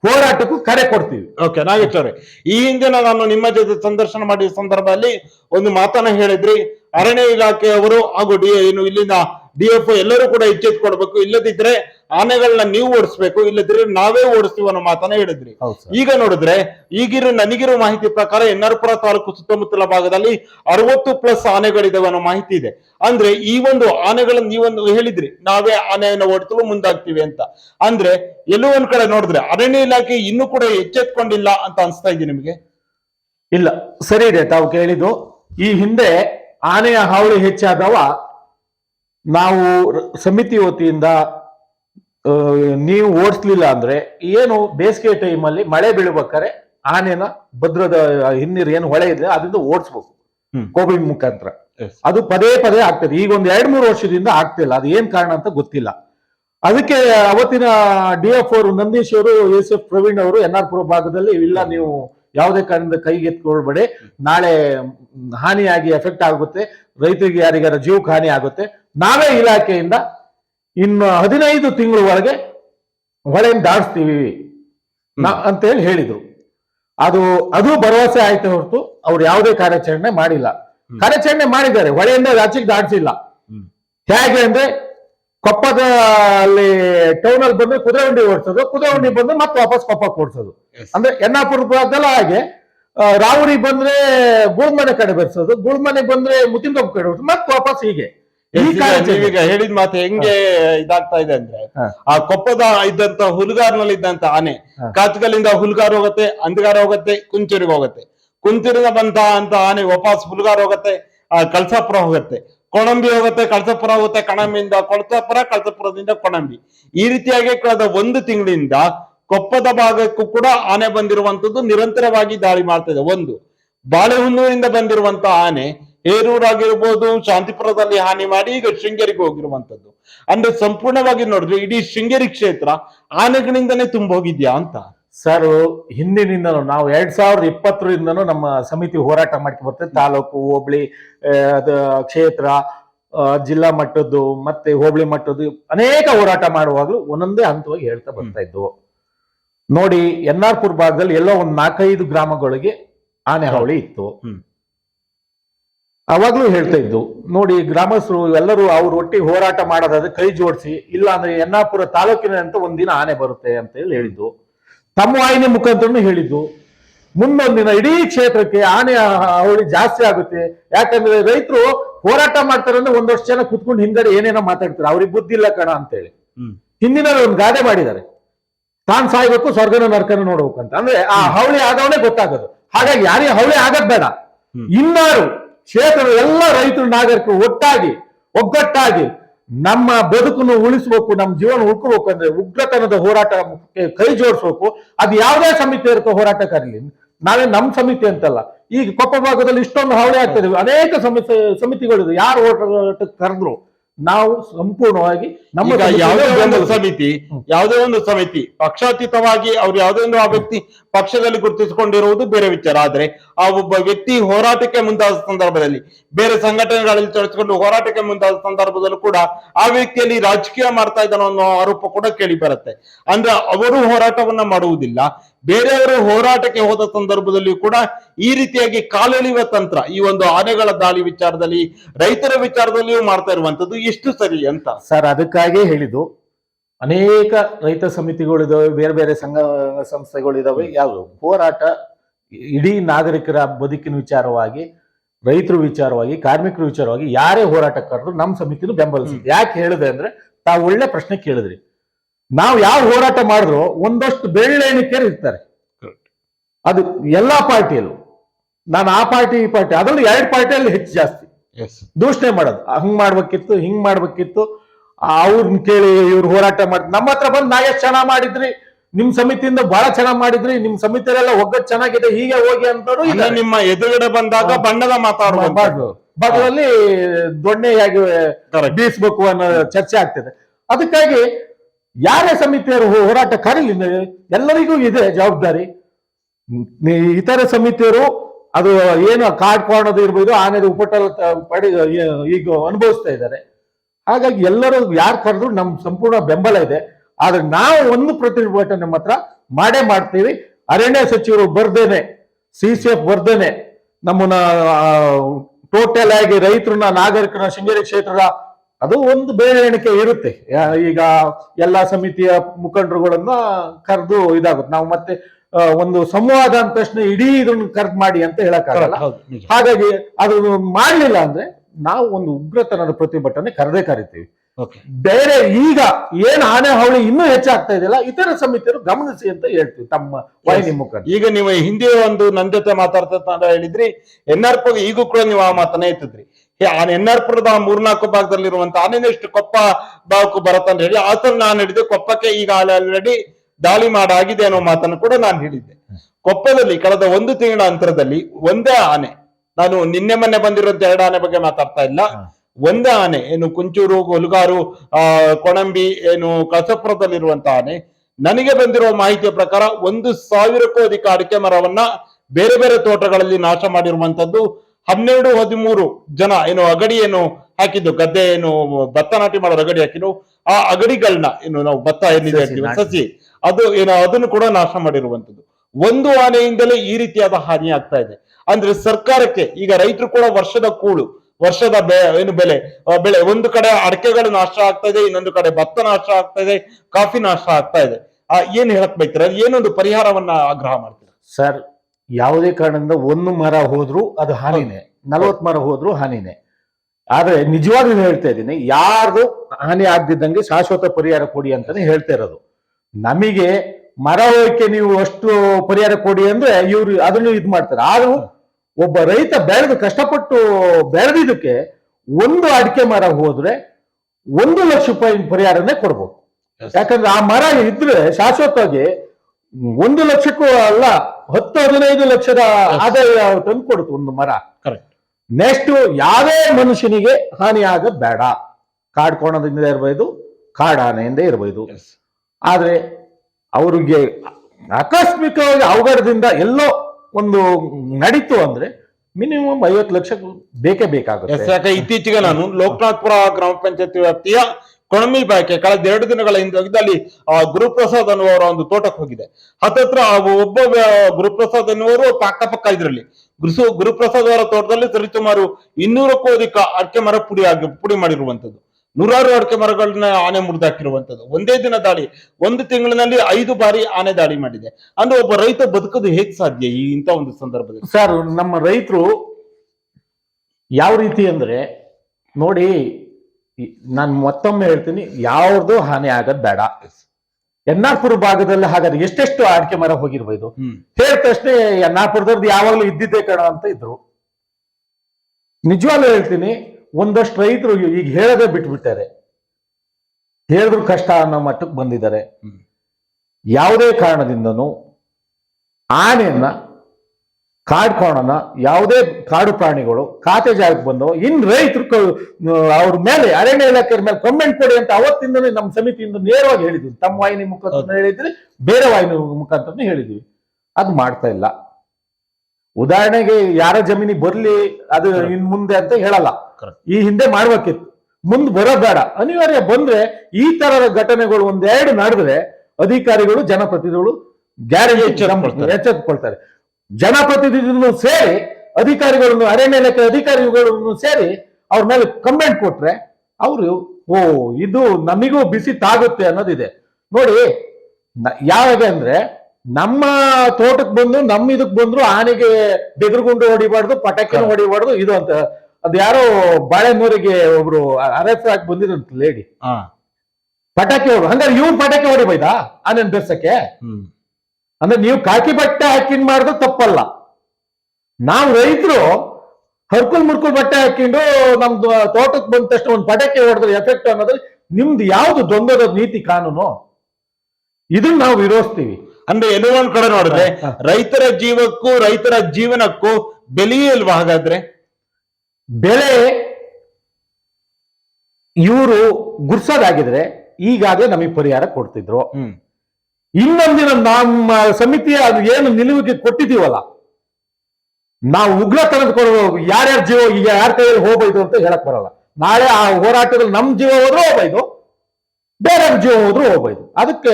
ಹೋರಾಟಕ್ಕೂ ಕರೆ ಕೊಡ್ತೀವಿ.
ಓಕೆ ನಾಗೇಶ್ವರ ಈ ಹಿಂದಿನ ನಾನು ನಿಮ್ಮ ಜೊತೆ ಸಂದರ್ಶನ ಮಾಡಿದ ಸಂದರ್ಭದಲ್ಲಿ ಒಂದು ಮಾತನ್ನ ಹೇಳಿದ್ರಿ. ಅರಣ್ಯ ಇಲಾಖೆಯವರು ಹಾಗೂ ಡಿ ಏನು ಇಲ್ಲಿನ ಡಿ ಎಫ್ ಎಲ್ಲರೂ ಕೂಡ ಎಚ್ಚೆತ್ಕೊಡ್ಬೇಕು ಇಲ್ಲದಿದ್ರೆ ಆನೆಗಳನ್ನ ನೀವು ಓಡಿಸ್ಬೇಕು ಇಲ್ಲದ್ರೆ ನಾವೇ ಓಡಿಸ್ತೀವಿ ಅನ್ನೋ ಮಾತನ್ನ ಹೇಳಿದ್ರಿ. ಈಗ ನೋಡಿದ್ರೆ ಈಗಿರೋ ನನಗಿರೋ ಮಾಹಿತಿ ಪ್ರಕಾರ ಎನ್ಆರ್ಪುರ ತಾಲೂಕು ಸುತ್ತಮುತ್ತಲ ಭಾಗದಲ್ಲಿ ಅರವತ್ತು ಪ್ಲಸ್ ಆನೆಗಳಿದಾವೆ ಅನ್ನೋ ಮಾಹಿತಿ ಇದೆ. ಅಂದ್ರೆ ಈ ಒಂದು ಆನೆಗಳನ್ನ ನೀವೊಂದು ಹೇಳಿದ್ರಿ ನಾವೇ ಆನೆಯನ್ನ ಓಡಿಸಲು ಮುಂದಾಗ್ತೀವಿ ಅಂತ. ಅಂದ್ರೆ ಎಲ್ಲೋ ಒಂದ್ ಕಡೆ ನೋಡಿದ್ರೆ ಅರಣ್ಯ ಇಲಾಖೆ ಇನ್ನೂ ಕೂಡ ಎಚ್ಚೆತ್ಕೊಂಡಿಲ್ಲ ಅಂತ ಅನ್ಸ್ತಾ ಇದೆ ನಿಮಗೆ?
ಇಲ್ಲ ಸರಿ ಇದೆ ತಾವು ಕೇಳಿದ್ದು. ಈ ಹಿಂದೆ ಆನೆಯ ಹಾವಳಿ ಹೆಚ್ಚಾದವ ನಾವು ಸಮಿತಿ ವತಿಯಿಂದ ನೀವು ಓಡಿಸ್ಲಿಲ್ಲ ಅಂದ್ರೆ ಏನು ಬೇಸಿಗೆ ಟೈಮಲ್ಲಿ ಮಳೆ ಬೀಳ್ಬೇಕಾರೆ ಆನೆನ ಭದ್ರದ ಹಿನ್ನೀರು ಏನು ಹೊಳೆ ಇದೆ ಅದರಿಂದ ಓಡಿಸ್ಬೇಕು. ಕೋವಿಡ್ ಮುಖಾಂತರ. ಅದು ಪದೇ ಪದೇ ಆಗ್ತದೆ. ಈಗ ಒಂದ್ ಎರಡ್ ಮೂರು ವರ್ಷದಿಂದ ಆಗ್ತಿಲ್ಲ. ಅದು ಏನ್ ಕಾರಣ ಅಂತ ಗೊತ್ತಿಲ್ಲ. ಅದಕ್ಕೆ ಅವತ್ತಿನ ಡಿ ಎಫ್ ಅವರು ನಂದೀಶ್ ಅವರು ಎಸ್ ಎಫ್ ಪ್ರವೀಣ್ ಅವರು ಎನ್ ಆರ್ ಪುರ ಭಾಗದಲ್ಲಿ ಇಲ್ಲ ನೀವು ಯಾವುದೇ ಕಾರಣದಿಂದ ಕೈಗೆತ್ಕೊಳ್ಬೇಡಿ ನಾಳೆ ಹಾನಿಯಾಗಿ ಎಫೆಕ್ಟ್ ಆಗುತ್ತೆ. ರೈತರಿಗೆ ಯಾರಿಗಾರ ಜೀವಕ್ಕೆ ಹಾನಿ ಆಗುತ್ತೆ. ನಾವೇ ಇಲಾಖೆಯಿಂದ ಇನ್ನು ಹದಿನೈದು ತಿಂಗಳವರೆಗೆ ಹೊಳೆಯನ್ನು ದಾಟಿಸ್ತೀವಿ. ಅಂತ ಹೇಳಿ ಹೇಳಿದ್ರು. ಅದು ಅದು ಭರವಸೆ ಆಯ್ತು ಹೊರತು ಅವ್ರು ಯಾವುದೇ ಕಾರ್ಯಾಚರಣೆ ಮಾಡಿಲ್ಲ. ಕಾರ್ಯಾಚರಣೆ ಮಾಡಿದ್ದಾರೆ. ಹೊಳೆಯಿಂದ ರಾಜ್ಯಕ್ಕೆ ದಾಟಿಸಿಲ್ಲ. ಹೇಗೆ ಅಂದ್ರೆ ಕೊಪ್ಪದ ಅಲ್ಲಿ ಟೌನ್ ಅಲ್ಲಿ ಬಂದ್ರೆ ಕುದುರೆವಂಡಿ ಓಡಿಸೋದು ಕುದುರೆವಂಡಿ ಬಂದ್ರೆ ಮತ್ತೆ ವಾಪಸ್ ಕೊಪ್ಪಕ್ಕೆ ಓಡಿಸೋದು. ಅಂದ್ರೆ ಎನ್ನಾಪುರ ಭಾಗದಲ್ಲ ಹಾಗೆ ರಾವುರಿ ಬಂದ್ರೆ ಗುಳ್ಮನೆ ಕಡೆ ಬರ್ಸೋದು ಗುಳ್ಮನೆ ಬಂದ್ರೆ ಮುತ್ತಿನ ಕಡೆ ಮತ್ತೆ ವಾಪಸ್ ಹೀಗೆ.
ನೀವೀಗ ಹೇಳಿದ ಮಾತು ಹೆಂಗೆ ಇದಾಗ್ತಾ ಇದೆ ಅಂದ್ರೆ ಆ ಕೊಪ್ಪದ ಇದ್ದಂತ ಹುಲ್ಗಾರ್ನಲ್ಲಿ ಇದ್ದಂತ ಆನೆ
ಹಾ.
ಕಾತ್ಗಲ್ಲಿಂದ ಹುಲ್ಗಾರ್ ಹೋಗುತ್ತೆ ಅಂಧಗಾರ ಹೋಗುತ್ತೆ ಕುಂಚೂರಿಗೆ ಹೋಗುತ್ತೆ. ಕುಂಚೂರಿಂದ ಬಂತ ಅಂತ ಆನೆ ವಾಪಸ್ ಹುಲ್ಗಾರ್ ಹೋಗುತ್ತೆ ಆ ಕಳಸಾಪುರ ಹೋಗುತ್ತೆ. ಕೊಣಂಬಿ ಹೋಗುತ್ತೆ ಕಳಸಾಪುರ ಹೋಗುತ್ತೆ ಕಣಂಬಿಯಿಂದ ಕೊಳಸಪುರ ಕಳಸಾಪುರದಿಂದ ಕೊಣಂಬಿ. ಈ ರೀತಿಯಾಗಿ ಕಳೆದ ಒಂದು ತಿಂಗಳಿಂದ ಕೊಪ್ಪದ ಭಾಗಕ್ಕೂ ಕೂಡ ಆನೆ ಬಂದಿರುವಂತದ್ದು ನಿರಂತರವಾಗಿ ದಾಳಿ ಮಾಡ್ತಾ ಇದೆ. ಒಂದು ಬಾಳೆಹುನ್ನೂರಿಂದ ಬಂದಿರುವಂತ ಆನೆ ಹೇರೂರಾಗಿರ್ಬೋದು ಶಾಂತಿಪುರದಲ್ಲಿ ಹಾನಿ ಮಾಡಿ ಈಗ ಶೃಂಗೇರಿಗೆ ಹೋಗಿರುವಂತದ್ದು. ಅಂದ್ರೆ ಸಂಪೂರ್ಣವಾಗಿ ನೋಡಿದ್ರೆ ಇಡೀ ಶೃಂಗೇರಿ ಕ್ಷೇತ್ರ ಆನೆಗಳಿಂದನೇ ತುಂಬೋಗಿದ್ಯಾ ಅಂತ?
ಸರ್ ಹಿಂದಿನಿಂದನೂ ನಾವು ಎರಡ್ ಸಾವಿರದ ಇಪ್ಪತ್ತರಿಂದನೂ ನಮ್ಮ ಸಮಿತಿ ಹೋರಾಟ ಮಾಡ್ಕೊಂಡು ಬರ್ತೇವೆ ತಾಲೂಕು ಹೋಬಳಿ ಕ್ಷೇತ್ರ ಜಿಲ್ಲಾ ಮಟ್ಟದ್ದು ಮತ್ತೆ ಹೋಬಳಿ ಮಟ್ಟದ್ದು ಅನೇಕ ಹೋರಾಟ ಮಾಡುವಾಗಲೂ ಒಂದೊಂದೇ ಹಂತವಾಗಿ ಹೇಳ್ತಾ ಬರ್ತಾ ಇದ್ವು. ನೋಡಿ ಎನ್ ಆರ್ ಪುರ್ ಭಾಗದಲ್ಲಿ ಎಲ್ಲೋ ಒಂದ್ ನಾಲ್ಕೈದು ಗ್ರಾಮಗಳಿಗೆ ಆನೆ ಹಾವಳಿ ಇತ್ತು. ಅವಾಗ್ಲೂ ಹೇಳ್ತಾ ಇದ್ದು ನೋಡಿ ಗ್ರಾಮಸ್ಥರು ಎಲ್ಲರೂ ಅವ್ರ ಒಟ್ಟಿಗೆ ಹೋರಾಟ ಮಾಡೋದಾದ್ರೆ ಕೈ ಜೋಡಿಸಿ ಇಲ್ಲ ಅಂದ್ರೆ ತಾಲೂಕಿನ ಅಂತ ಒಂದಿನ ಆನೆ ಬರುತ್ತೆ ಅಂತ ಹೇಳಿ ಹೇಳಿದ್ದು. ತಮ್ಮ ವಾಹಿನಿ ಮುಖಾಂತರನು ಹೇಳಿದ್ದು. ಮುಂದೊಂದಿನ ಇಡೀ ಕ್ಷೇತ್ರಕ್ಕೆ ಆನೆ ಅವಳಿ ಜಾಸ್ತಿ ಆಗುತ್ತೆ. ಯಾಕಂದ್ರೆ ರೈತರು ಹೋರಾಟ ಮಾಡ್ತಾರೆ ಅಂದ್ರೆ ಒಂದಷ್ಟು ಜನ ಕುತ್ಕೊಂಡು ಹಿಂದಡೆ ಏನೇನೋ ಮಾತಾಡ್ತಾರೆ. ಅವ್ರಿಗೆ ಬುದ್ಧಿ ಇಲ್ಲ ಕಣ ಅಂತೇಳಿ.
ಹೇಳಿ
ಹಿಂದಿನ ಒಂದು ಗಾದೆ ಮಾಡಿದ್ದಾರೆ. ತಾನ್ ಸಾಯ್ಬೇಕು ಸ್ವರ್ಗನ ನರ್ಕನ ನೋಡ್ಬೇಕಂತ ಅಂತ. ಅಂದ್ರೆ ಆ ಹವಳಿ ಆದವನೇ ಗೊತ್ತಾಗೋದು. ಹಾಗಾಗಿ ಯಾರೇ ಹವಳಿ ಆಗದ್ ಬೇಡ. ಇನ್ನಾರು ಕ್ಷೇತ್ರದ ಎಲ್ಲ ರೈತರು ನಾಗರಿಕರು ಒಟ್ಟಾಗಿ, ಒಗ್ಗಟ್ಟಾಗಿ ನಮ್ಮ ಬದುಕನ್ನು ಉಳಿಸಬೇಕು, ನಮ್ಮ ಜೀವನ ಉಳ್ಕೋಬೇಕು ಅಂದ್ರೆ ಉಗ್ರತನದ ಹೋರಾಟ ಕೈ ಜೋಡಿಸ್ಬೇಕು. ಅದು ಯಾವುದೇ ಸಮಿತಿ ಇರುತ್ತೋ ಹೋರಾಟ ಕರೀಲಿ ನಾವೇ ನಮ್ಮ ಸಮಿತಿ ಅಂತಲ್ಲ. ಈಗ ಕೊಪ್ಪ ಭಾಗದಲ್ಲಿ ಇಷ್ಟೊಂದು ಹಾವಳಿ ಆಗ್ತದೆ ಅನೇಕ ಸಮಿತಿ, ಸಮಿತಿಗಳಿದೆ. ಯಾರು ಹೋರಾಟಕ್ಕೆ ಕರೆದ್ರು? ನಾವು ಸಂಪೂರ್ಣವಾಗಿ ನಮ್ಮ
ಯಾವುದೇ ಒಂದು ಸಮಿತಿ. ಯಾವುದೇ ಒಂದು ಸಮಿತಿ ಪಕ್ಷಾತೀತವಾಗಿ ಅವ್ರು ಯಾವುದೇ ಒಂದು ಆ ವ್ಯಕ್ತಿ ಪಕ್ಷದಲ್ಲಿ ಗುರುತಿಸಿಕೊಂಡಿರುವುದು ಬೇರೆ ವಿಚಾರ ಆದ್ರೆ ಆ ಒಬ್ಬ ವ್ಯಕ್ತಿ ಹೋರಾಟಕ್ಕೆ ಮುಂದಾದ ಸಂದರ್ಭದಲ್ಲಿ ಬೇರೆ ಸಂಘಟನೆಗಳಲ್ಲಿ ತೊಡಗಿಸಿಕೊಂಡು ಹೋರಾಟಕ್ಕೆ ಮುಂದಾದ ಸಂದರ್ಭದಲ್ಲೂ ಕೂಡ ಆ ವ್ಯಕ್ತಿಯಲ್ಲಿ ರಾಜಕೀಯ ಮಾಡ್ತಾ ಇದ್ದಾನೆ ಅನ್ನೋ ಆರೋಪ ಕೂಡ ಕೇಳಿ ಬರುತ್ತೆ ಅಂದ್ರೆ ಅವರು ಹೋರಾಟವನ್ನ ಮಾಡುವುದಿಲ್ಲ ಬೇರೆಯವರು ಹೋರಾಟಕ್ಕೆ ಹೋದ ಸಂದರ್ಭದಲ್ಲಿ ಕೂಡ ಈ ರೀತಿಯಾಗಿ ಕಾಲೆಳೆಯುವ ತಂತ್ರ, ಈ ಒಂದು ಆನೆಗಳ ದಾಳಿ ವಿಚಾರದಲ್ಲಿ, ರೈತರ ವಿಚಾರದಲ್ಲಿಯೂ ಮಾಡ್ತಾ ಇರುವಂತದ್ದು ಎಷ್ಟು ಸರಿ ಅಂತ.
ಸರ್ ಅದಕ್ಕಾಗಿ ಹೇಳಿದ್ದು, ಅನೇಕ ರೈತ ಸಮಿತಿಗಳಿದಾವೆ, ಬೇರೆ ಬೇರೆ ಸಂಘ, ಸಂಸ್ಥೆಗಳಿದಾವೆ, ಯಾವುದು ಹೋರಾಟ ಇಡೀ ನಾಗರಿಕರ ಬದುಕಿನ ವಿಚಾರವಾಗಿ, ರೈತರ ವಿಚಾರವಾಗಿ, ಕಾರ್ಮಿಕರ ವಿಚಾರವಾಗಿ ಯಾರೇ ಹೋರಾಟ ಕರೆದ್ರು ನಮ್ಮ ಸಮಿತಿನೂ ಬೆಂಬಲಿಸಿದ್ರು ಯಾಕೆ ಹೇಳಿದೆ ಅಂದ್ರೆ ತಾವು ಒಳ್ಳೆ ಪ್ರಶ್ನೆ ಕೇಳಿದ್ರಿ. ನಾವು ಯಾವ ಹೋರಾಟ ಮಾಡಿದ್ರು ಒಂದಷ್ಟು ಬೆಳ್ಳೆಣಿಕೆಯರು ಇರ್ತಾರೆ. ಅದು ಎಲ್ಲಾ ಪಾರ್ಟಿಯಲ್ಲೂ. ನಾನು ಆ ಪಾರ್ಟಿ ಈ ಪಾರ್ಟಿ ಅದರಲ್ಲೂ ಎರಡು ಪಾರ್ಟಿಯಲ್ಲಿ ಹೆಚ್ಚು ಜಾಸ್ತಿ. ದೂಷಣೆ ಮಾಡೋದು. ಹಂಗ್ ಮಾಡ್ಬೇಕಿತ್ತು ಹಿಂಗ್ ಮಾಡ್ಬೇಕಿತ್ತು. ಅವ್ರನ್ನ ಕೇಳಿ ಇವ್ರು ಹೋರಾಟ ಮಾಡಿ ನಮ್ಮ ಹತ್ರ ಬಂದು ನಾ ಎಷ್ಟು ಚೆನ್ನಾಗಿ ಮಾಡಿದ್ರಿ ನಿಮ್ ಸಮಿತಿಯಿಂದ ಬಹಳ ಚೆನ್ನಾಗಿ ಮಾಡಿದ್ರಿ ನಿಮ್ ಸಮಿತಿಯಲ್ಲೆಲ್ಲ ಒಗ್ಗದ್ ಚೆನ್ನಾಗಿದೆ ಹೀಗೆ ಹೋಗಿ ಅಂತವ್ರು
ನಿಮ್ಮ ಎದುರುಗಡೆ ಬಂದಾಗ ಬಣ್ಣದ ಮಾತಾಡಬಾರ್ದು
ಮಾಡ್ಬೋದು. ಭಾಗದಲ್ಲಿ ದೊಣ್ಣೆಯಾಗಿ. ಬೀಸ್ಬೇಕು ಅನ್ನೋ ಚರ್ಚೆ ಆಗ್ತದೆ. ಅದಕ್ಕಾಗಿ ಯಾರೇ ಸಮಿತಿಯರು ಹೋ- ಹೋರಾಟ ಕರೀಲಿ ಎಲ್ಲರಿಗೂ ಇದೆ ಜವಾಬ್ದಾರಿ. ಇತರ ಸಮಿತಿಯರು ಅದು ಏನು ಕಾರ್ಡ್ ಕೊಡೋದು ಇರ್ಬೋದು ಆನೆದು ಉಪಟಳ ತ- ಪಡಿ ಈಗ ಅನುಭವಿಸ್ತಾ ಇದ್ದಾರೆ. ಹಾಗಾಗಿ ಎಲ್ಲರೂ ಯಾರು ಕರೆದ್ರು ನಮ್ ಸಂಪೂರ್ಣ ಬೆಂಬಲ ಇದೆ. ಆದ್ರೆ ನಾವು ಒಂದು ಪ್ರತಿಭಟನೆ ನಮ್ಮ ಹತ್ರ ಮಾಡೇ ಮಾಡ್ತೀವಿ. ಅರಣ್ಯ ಸಚಿವರು ಬರ್ದೇನೆ ಸಿ ಸಿ ಎಫ್ ಬರ್ದೇನೆ. ನಮ್ಮನ್ನ ಟೋಟಲ್ ಆಗಿ ರೈತರನ್ನ, ನಾಗರಿಕರನ್ನ, ಶೃಂಗೇರಿ ಕ್ಷೇತ್ರದ ಅದು ಒಂದು ಬೇರೆ ಎಣಿಕೆ ಇರುತ್ತೆ. ಈಗ ಎಲ್ಲಾ ಸಮಿತಿಯ ಮುಖಂಡರುಗಳನ್ನ ಕರೆದು ಇದಾಗುತ್ತೆ. ನಾವು ಮತ್ತೆ ಒಂದು ಸಂವಾದ ಅಂದ ತಕ್ಷಣ ಇಡೀ ಇದನ್ನ ಕರೆದು ಮಾಡಿ ಅಂತ ಹೇಳಕ್ಕಾಗಲ್ಲ. ಹಾಗಾಗಿ ಅದು ಮಾಡ್ಲಿಲ್ಲ ಅಂದ್ರೆ ನಾವು ಒಂದು ಉಗ್ರತನದ ಪ್ರತಿಭಟನೆ ಕರೆದೇ ಕರಿತೀವಿ. ಬೇರೆ ಈಗ ಏನ್ ಆನೆ ಹಾವಳಿ ಇನ್ನೂ ಹೆಚ್ಚಾಗ್ತಾ ಇದೆಯಲ್ಲ ಇತರ ಸಮಿತಿಯರು ಗಮನಿಸಿ ಅಂತ ಹೇಳ್ತೀವಿ ತಮ್ಮ ವಾಹಿನಿ ಮುಖಂಡ
ಈಗ ನೀವು ಹಿಂದೆ ಒಂದು ನನ್ ಜೊತೆ ಮಾತಾಡ್ತಾ ಹೇಳಿದ್ರಿ ಎನ್ ಆರ್ ಪಿ ಈಗೂ ಕೂಡ ನೀವು ಆ ಮಾತನ್ನ ಎತ್ತಿದ್ರಿ ಎನ್ ಆರ್ ಪುರದ ಮೂರ್ನಾಲ್ಕು ಭಾಗದಲ್ಲಿರುವಂತ ಆನೆನೆಷ್ಟು ಕೊಪ್ಪ ಭಾಗಕ್ಕೂ ಬರತ್ತಂತ ಹೇಳಿ ಆತನ ನಾನು ಹಿಡಿದು ಕೊಪ್ಪಕ್ಕೆ ಈಗ ಆಲ್ರೆಡಿ ದಾಳಿ ಮಾಡಾಗಿದೆ ಅನ್ನೋ ಮಾತನ್ನು ಕೂಡ ನಾನು ಹೇಳಿದ್ದೆ. ಕೊಪ್ಪದಲ್ಲಿ ಕಳೆದ ಒಂದು ತಿಂಗಳ ಅಂತರದಲ್ಲಿ ಒಂದೇ ಆನೆ ನಾನು ನಿನ್ನೆ ಮೊನ್ನೆ ಬಂದಿರುವಂತ ಎರಡು ಆನೆ ಬಗ್ಗೆ ಮಾತಾಡ್ತಾ ಇಲ್ಲ. ಒಂದೇ ಆನೆ ಏನು ಕುಂಚೂರು ಹುಲಗಾರು ಆ ಕೊಣಂಬಿ ಏನು ಕಸಪುರದಲ್ಲಿರುವಂತ ಆನೆ ನನಗೆ ಬಂದಿರುವ ಮಾಹಿತಿಯ ಪ್ರಕಾರ ಒಂದು ಸಾವಿರಕ್ಕೂ ಅಧಿಕ ಅಡಿಕೆ ಮರವನ್ನ ಬೇರೆ ಬೇರೆ ತೋಟಗಳಲ್ಲಿ ನಾಶ ಮಾಡಿರುವಂತದ್ದು ಹನ್ನೆರಡು ಹದಿಮೂರು ಜನ ಏನು ಅಗಡಿ ಏನು ಹಾಕಿದ್ದು ಗದ್ದೆ ಏನು ಭತ್ತ ನಾಟಿ ಮಾಡೋ ಅಗಡಿ ಹಾಕಿದ್ದು ಆ ಅಗಡಿಗಳನ್ನ ಏನು ನಾವು ಭತ್ತ ಏನಿದೆ
ಸಸಿ
ಅದು ಏನು ಅದನ್ನು ಕೂಡ ನಾಶ ಮಾಡಿರುವಂತದ್ದು ಒಂದು ಆನೆಯಿಂದಲೇ ಈ ರೀತಿಯಾದ ಹಾನಿ ಆಗ್ತಾ ಇದೆ. ಅಂದ್ರೆ ಸರ್ಕಾರಕ್ಕೆ ಈಗ ರೈತರು ಕೂಡ ವರ್ಷದ ಕೂಳು ವರ್ಷದ ಬೆ ಏನು ಬೆಲೆ ಬೆಳೆ ಒಂದು ಕಡೆ ಅಡಕೆಗಳು ನಾಶ ಆಗ್ತಾ ಇದೆ ಇನ್ನೊಂದು ಕಡೆ ಭತ್ತ ನಾಶ ಆಗ್ತಾ ಇದೆ ಕಾಫಿ ನಾಶ ಆಗ್ತಾ ಇದೆ. ಆ ಏನ್ ಹೇಳಕ್ ಬೈತೀರ ಏನೊಂದು ಪರಿಹಾರವನ್ನ ಆಗ್ರಹ ಮಾಡ್ತೀರಾ?
ಸರ್ ಯಾವುದೇ ಕಾರಣದಿಂದ ಒಂದು ಮರ ಹೋದ್ರು ಅದು ಹಾನಿನೇ. ನಲವತ್ತು ಮರ ಹೋದ್ರು ಹಾನಿನೇ. ಆದ್ರೆ ನಿಜವಾಗ್ಲೂ ಹೇಳ್ತಾ ಇದ್ದೀನಿ ಯಾರು ಹಾನಿ ಆಗದಿದ್ದಂಗೆ ಶಾಶ್ವತ ಪರಿಹಾರ ಕೊಡಿ ಅಂತಾನೆ ಹೇಳ್ತಾ ಇರೋದು. ನಮಗೆ ಮರ ಹೋಯ್ಕೆ ನೀವು ಅಷ್ಟು ಪರಿಹಾರ ಕೊಡಿ ಅಂದ್ರೆ ಇವ್ರು ಅದನ್ನು ಇದು ಮಾಡ್ತಾರೆ. ಆದ್ರೂ ಒಬ್ಬ ರೈತ ಬೆಳೆದು ಕಷ್ಟಪಟ್ಟು ಬೆಳೆದಿದ್ದಕ್ಕೆ ಒಂದು ಅಡಿಕೆ ಮರ ಹೋದ್ರೆ ಒಂದು ಲಕ್ಷ ರೂಪಾಯಿ ಪರಿಹಾರನೇ ಕೊಡ್ಬೇಕು ಯಾಕಂದ್ರೆ ಆ ಮರ ಇದ್ರೆ ಶಾಶ್ವತವಾಗಿ ಒಂದು ಲಕ್ಷಕ್ಕೂ ಅಲ್ಲ ಹತ್ತು ಹದಿನೈದು ಲಕ್ಷದ ಆದಾಯ ತಂದು ಕೊಡುತ್ತೆ ಒಂದು ಮರ.
ಕರೆಕ್ಟ್
ನೆಕ್ಸ್ಟ್ ಯಾವೇ ಮನುಷ್ಯನಿಗೆ ಹಾನಿ ಆಗದ್ ಬೇಡ ಕಾಡ್ಕೋಣದಿಂದ ಇರ್ಬೋದು ಕಾಡಾನೆಯಿಂದ ಇರಬಹುದು ಆದ್ರೆ ಅವ್ರಿಗೆ ಆಕಸ್ಮಿಕವಾಗಿ ಅವಘಡದಿಂದ ಎಲ್ಲೋ ಒಂದು ನಡೀತು ಅಂದ್ರೆ ಮಿನಿಮಮ್ ಐವತ್ತು ಲಕ್ಷ ಬೇಕೇ ಬೇಕಾಗುತ್ತೆ.
ಯಾಕೆ ಇತ್ತೀಚೆಗೆ ನಾನು ಲೋಕನಾಥ್ಪುರ ಗ್ರಾಮ ಪಂಚಾಯತ್ ವ್ಯಾಪ್ತಿಯ ಕೊಣಮಿ ಬಾಯ್ಕೆ ಕಳೆದ ಎರಡು ದಿನಗಳ ಹಿಂದೆ ಅಲ್ಲಿ ಆ, ಗುರುಪ್ರಸಾದ್ ಅನ್ನುವರ ಒಂದು ತೋಟಕ್ಕೆ ಹೋಗಿದೆ. ಹತ್ತತ್ರ ಒಬ್ಬ ಗುರುಪ್ರಸಾದ್ ಅನ್ನುವರು ಅಕ್ಕಪಕ್ಕ ಇದ್ರಲ್ಲಿ. ಗುರುಸು ಗುರುಪ್ರಸಾದ್ ಅವರ ತೋಟದಲ್ಲಿ ಸರಿಸುಮಾರು ಇನ್ನೂರಕ್ಕೂ ಅಧಿಕ ಅಡಕೆ ಮರ ಪುಡಿ ಆಗಿ ಪುಡಿ ಮಾಡಿರುವಂತದ್ದು ನೂರಾರು ಅಡಕೆ ಮರಗಳನ್ನ ಆನೆ ಮುರಿದಾಕಿರುವಂತದ್ದು ಒಂದೇ ದಿನ ದಾಳಿ ಒಂದು ತಿಂಗಳಿನಲ್ಲಿ ಐದು ಬಾರಿ ಆನೆ ದಾಳಿ ಮಾಡಿದೆ. ಅಂದ್ರೆ ಒಬ್ಬ ರೈತ ಬದುಕೋದು ಹೇಗ್ ಸಾಧ್ಯ ಈ ಇಂಥ ಒಂದು ಸಂದರ್ಭದಲ್ಲಿ?
ಸರ್ ನಮ್ಮ ರೈತರು ಯಾವ ರೀತಿ ಅಂದ್ರೆ ನೋಡಿ ನಾನು ಮತ್ತೊಮ್ಮೆ ಹೇಳ್ತೀನಿ ಯಾವ್ದು ಹಾನಿ ಆಗದ್ ಬೇಡ. ಎನ್ನಾಪುರ ಭಾಗದಲ್ಲಿ ಹಾಗಾದ್ರೆ ಎಷ್ಟೆಷ್ಟು ಅಡಿಕೆ ಮರ ಹೋಗಿರ್ಬೋದು ಹೇಳಿದ ತಕ್ಷಣ ಎನ್ನಾಪುರದವ್ರದ್ದು ಯಾವಾಗ್ಲೂ ಇದ್ದಿದ್ದೇ ಕಣ ಅಂತ ಇದ್ರು. ನಿಜವಾಗ್ಲೂ ಹೇಳ್ತೀನಿ ಒಂದಷ್ಟು ರೈತರು ಈಗ ಹೇಳದೆ ಬಿಟ್ಬಿಟ್ಟಾರೆ. ಹೇಳಿದ್ರು ಕಷ್ಟ ಅನ್ನೋ ಮಟ್ಟಕ್ಕೆ ಬಂದಿದ್ದಾರೆ. ಯಾವುದೇ ಕಾರಣದಿಂದನೂ ಆನೆಯನ್ನ ಕಾಡ್ಕೋಣನ ಯಾವುದೇ ಕಾಡು ಪ್ರಾಣಿಗಳು ಖಾತೆ ಜಾಗಕ್ಕೆ ಬಂದು ಇನ್ ರೈತರು ಅವ್ರ ಮೇಲೆ ಅರಣ್ಯ ಇಲಾಖೆ ಮೇಲೆ ಕಮೆಂಟ್ ಕೊಡಿ ಅಂತ ಅವತ್ತಿಂದನೇ ನಮ್ಮ ಸಮಿತಿಯಿಂದ ನೇರವಾಗಿ ಹೇಳಿದ್ವಿ. ತಮ್ಮ ವಾಹಿನಿ ಮುಖಾಂತರ ಹೇಳಿದ್ರಿ ಬೇರೆ ವಾಹಿನಿ ಮುಖಾಂತರ ಹೇಳಿದ್ವಿ. ಅದು ಮಾಡ್ತಾ ಇಲ್ಲ. ಉದಾಹರಣೆಗೆ ಯಾರ ಜಮೀನಿಗೆ ಬರ್ಲಿ ಅದು ಇನ್ ಮುಂದೆ ಅಂತ ಹೇಳಲ್ಲ. ಈ ಹಿಂದೆ ಮಾಡ್ಬೇಕಿತ್ತು. ಮುಂದ್ ಬರೋಬೇಡ ಬೇಡ. ಅನಿವಾರ್ಯ ಬಂದ್ರೆ ಈ ತರದ ಘಟನೆಗಳು ಒಂದೆರಡು ನಡೆದ್ರೆ ಅಧಿಕಾರಿಗಳು ಜನಪ್ರತಿನಿಧಿಗಳು ಗ್ಯಾರಂಟಿ
ಎಚ್ಚೆತ್ತುಕೊಳ್ತಾರೆ.
ಜನಪ್ರತಿನಿಧಿಗಳನ್ನು ಸೇರಿ ಅಧಿಕಾರಿಗಳನ್ನು ಅರಣ್ಯ ಇಲಾಖೆ ಅಧಿಕಾರಿಗಳನ್ನು ಸೇರಿ ಅವ್ರ ಮೇಲೆ ಕಂಪ್ಲೇಂಟ್ ಕೊಟ್ರೆ ಅವರು ಓ ಇದು ನಮಿಗೂ ಬಿಸಿ ತಾಗುತ್ತೆ ಅನ್ನೋದಿದೆ. ನೋಡಿ ಯಾವಾಗ ಅಂದ್ರೆ ನಮ್ಮ ತೋಟಕ್ಕೆ ಬಂದು ನಮ್ಮ ಇದಕ್ ಬಂದ್ರು ಆನೆಗೆ ಬೆದರುಗುಂಡು ಹೊಡಿಬಾರ್ದು ಪಟಾಕಿನ. ಹೊಡಿಬಾರ್ದು ಇದು ಅಂತ. ಅದ್ ಯಾರೋ ಬಾಳೆನೂರಿಗೆ ಒಬ್ರು ಅರೆಸ್ ಆಗಿ ಬಂದಿದ್ರಂತ ಲೇಡಿ
ಹಾ.
ಪಟಾಕಿ ಹೊಡು ಹಂಗಾರೆ ಇವ್ರು ಪಟಾಕಿ ಹೊಡಿಬೋದಾ? ಆನೆನ್ ಬೆರ್ಸಕ್ಕೆ?
ಹ್ಮ್.
ಅಂದ್ರೆ ನೀವು ಕಾಕಿ ಬಟ್ಟೆ ಹಾಕಿಂಡ್ ಮಾಡಿದ್ರು ತಪ್ಪಲ್ಲ. ನಾವು ರೈತರು ಹರ್ಕುಲ್ ಮುರ್ಕುಲ್ ಬಟ್ಟೆ ಹಾಕೊಂಡು ನಮ್ದು ತೋಟಕ್ಕೆ ಬಂದ ತಕ್ಷಣ ಒಂದು ಪಟಾಕಿ ಹೊಡೆದ್ರೆ ಎಫೆಕ್ಟ್ ಅನ್ನೋದ್ರೆ ನಿಮ್ದು ಯಾವ್ದು ದ್ವಂದ್ವದ ನೀತಿ ಕಾನೂನು? ಇದನ್ನ ನಾವು ವಿರೋಧಿಸ್ತೀವಿ
ಅಂದ್ರೆ ಎಲ್ಲೋ ಒಂದ್ ಕಡೆ ನೋಡಿದ್ರೆ ರೈತರ ಜೀವಕ್ಕೂ ರೈತರ ಜೀವನಕ್ಕೂ ಬೆಲೆಯೇ ಇಲ್ವಾ ಹಾಗಾದ್ರೆ?
ಬೆಳೆ ಇವರು ಗುರ್ಸೋದಾಗಿದ್ರೆ ಈಗಾಗಲೇ ನಮಗೆ ಪರಿಹಾರ ಕೊಡ್ತಿದ್ರು.
ಹ್ಮ್.
ಇನ್ನೊಂದಿನ ನಮ್ಮ ಸಮಿತಿಯ ಅದು ಏನು ನಿಲುವಿಗೆ ಕೊಟ್ಟಿದ್ದೀವಲ್ಲ, ನಾವು ಉಗ್ರ ಕೊಡೋ ಯಾರ್ಯಾರ ಜೀವ, ಈಗ ಯಾರ ಕೈಯಲ್ಲಿ ಹೋಗ್ಬೋದು ಅಂತ ಹೇಳಕ್ ಬರಲ್ಲ. ನಾಳೆ ಆ ಹೋರಾಟದಲ್ಲಿ ನಮ್ ಜೀವ ಹೋದ್ರೂ ಹೋಗ್ಬೋದು ಬೇರೆಯವ್ರ ಜೀವ ಹೋದ್ರೂ ಹೋಗ್ಬೋದು ಅದಕ್ಕೆ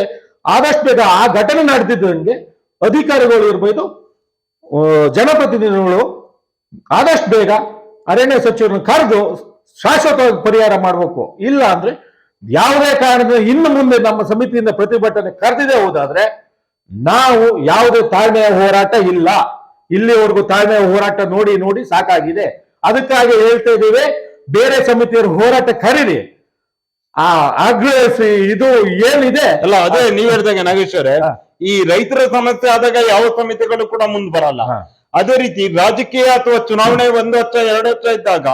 ಆದಷ್ಟು ಬೇಗ ಆ ಘಟನೆ ನಡೆದಿದ್ದಂಗೆ ಅಧಿಕಾರಿಗಳು ಇರ್ಬೋದು ಜನಪ್ರತಿನಿಧಿಗಳು, ಆದಷ್ಟು ಬೇಗ ಅರಣ್ಯ ಸಚಿವರನ್ನು ಕರೆದು ಶಾಶ್ವತವಾಗಿ ಪರಿಹಾರ ಮಾಡಬೇಕು. ಇಲ್ಲ ಅಂದ್ರೆ ಯಾವುದೇ ಕಾರಣದಿಂದ ಇನ್ನು ಮುಂದೆ ನಮ್ಮ ಸಮಿತಿಯಿಂದ ಪ್ರತಿಭಟನೆ ಕರೆದಿದೆ ಹೋದಾದ್ರೆ ನಾವು ಯಾವುದೇ ತಾಳ್ಮೆಯ ಹೋರಾಟ ಇಲ್ಲ. ಇಲ್ಲಿವರೆಗೂ ತಾಳ್ಮೆಯ ಹೋರಾಟ ನೋಡಿ ನೋಡಿ ಸಾಕಾಗಿದೆ. ಅದಕ್ಕಾಗಿ ಹೇಳ್ತಾ ಇದ್ದೀವಿ ಬೇರೆ ಸಮಿತಿಯವರು ಹೋರಾಟ ಕರೀರಿ. ಆ ಆಗ್ರಹಿಸಿ ಇದು ಏನಿದೆ?
ಅಲ್ಲ ಅದೇ ನೀವ್ ಹೇಳ್ದಂಗೆ ನಾಗೇಶ್ವರೇ. ಈ ರೈತರ ಸಮಸ್ಯೆ ಆದಾಗ ಯಾವ ಸಮಿತಿಗಳು ಕೂಡ ಮುಂದ್ ಬರಲ್ಲ. ಅದೇ ರೀತಿ ರಾಜಕೀಯ ಅಥವಾ ಚುನಾವಣೆ ಒಂದು ವರ್ಷ ಎರಡು ಇದ್ದಾಗ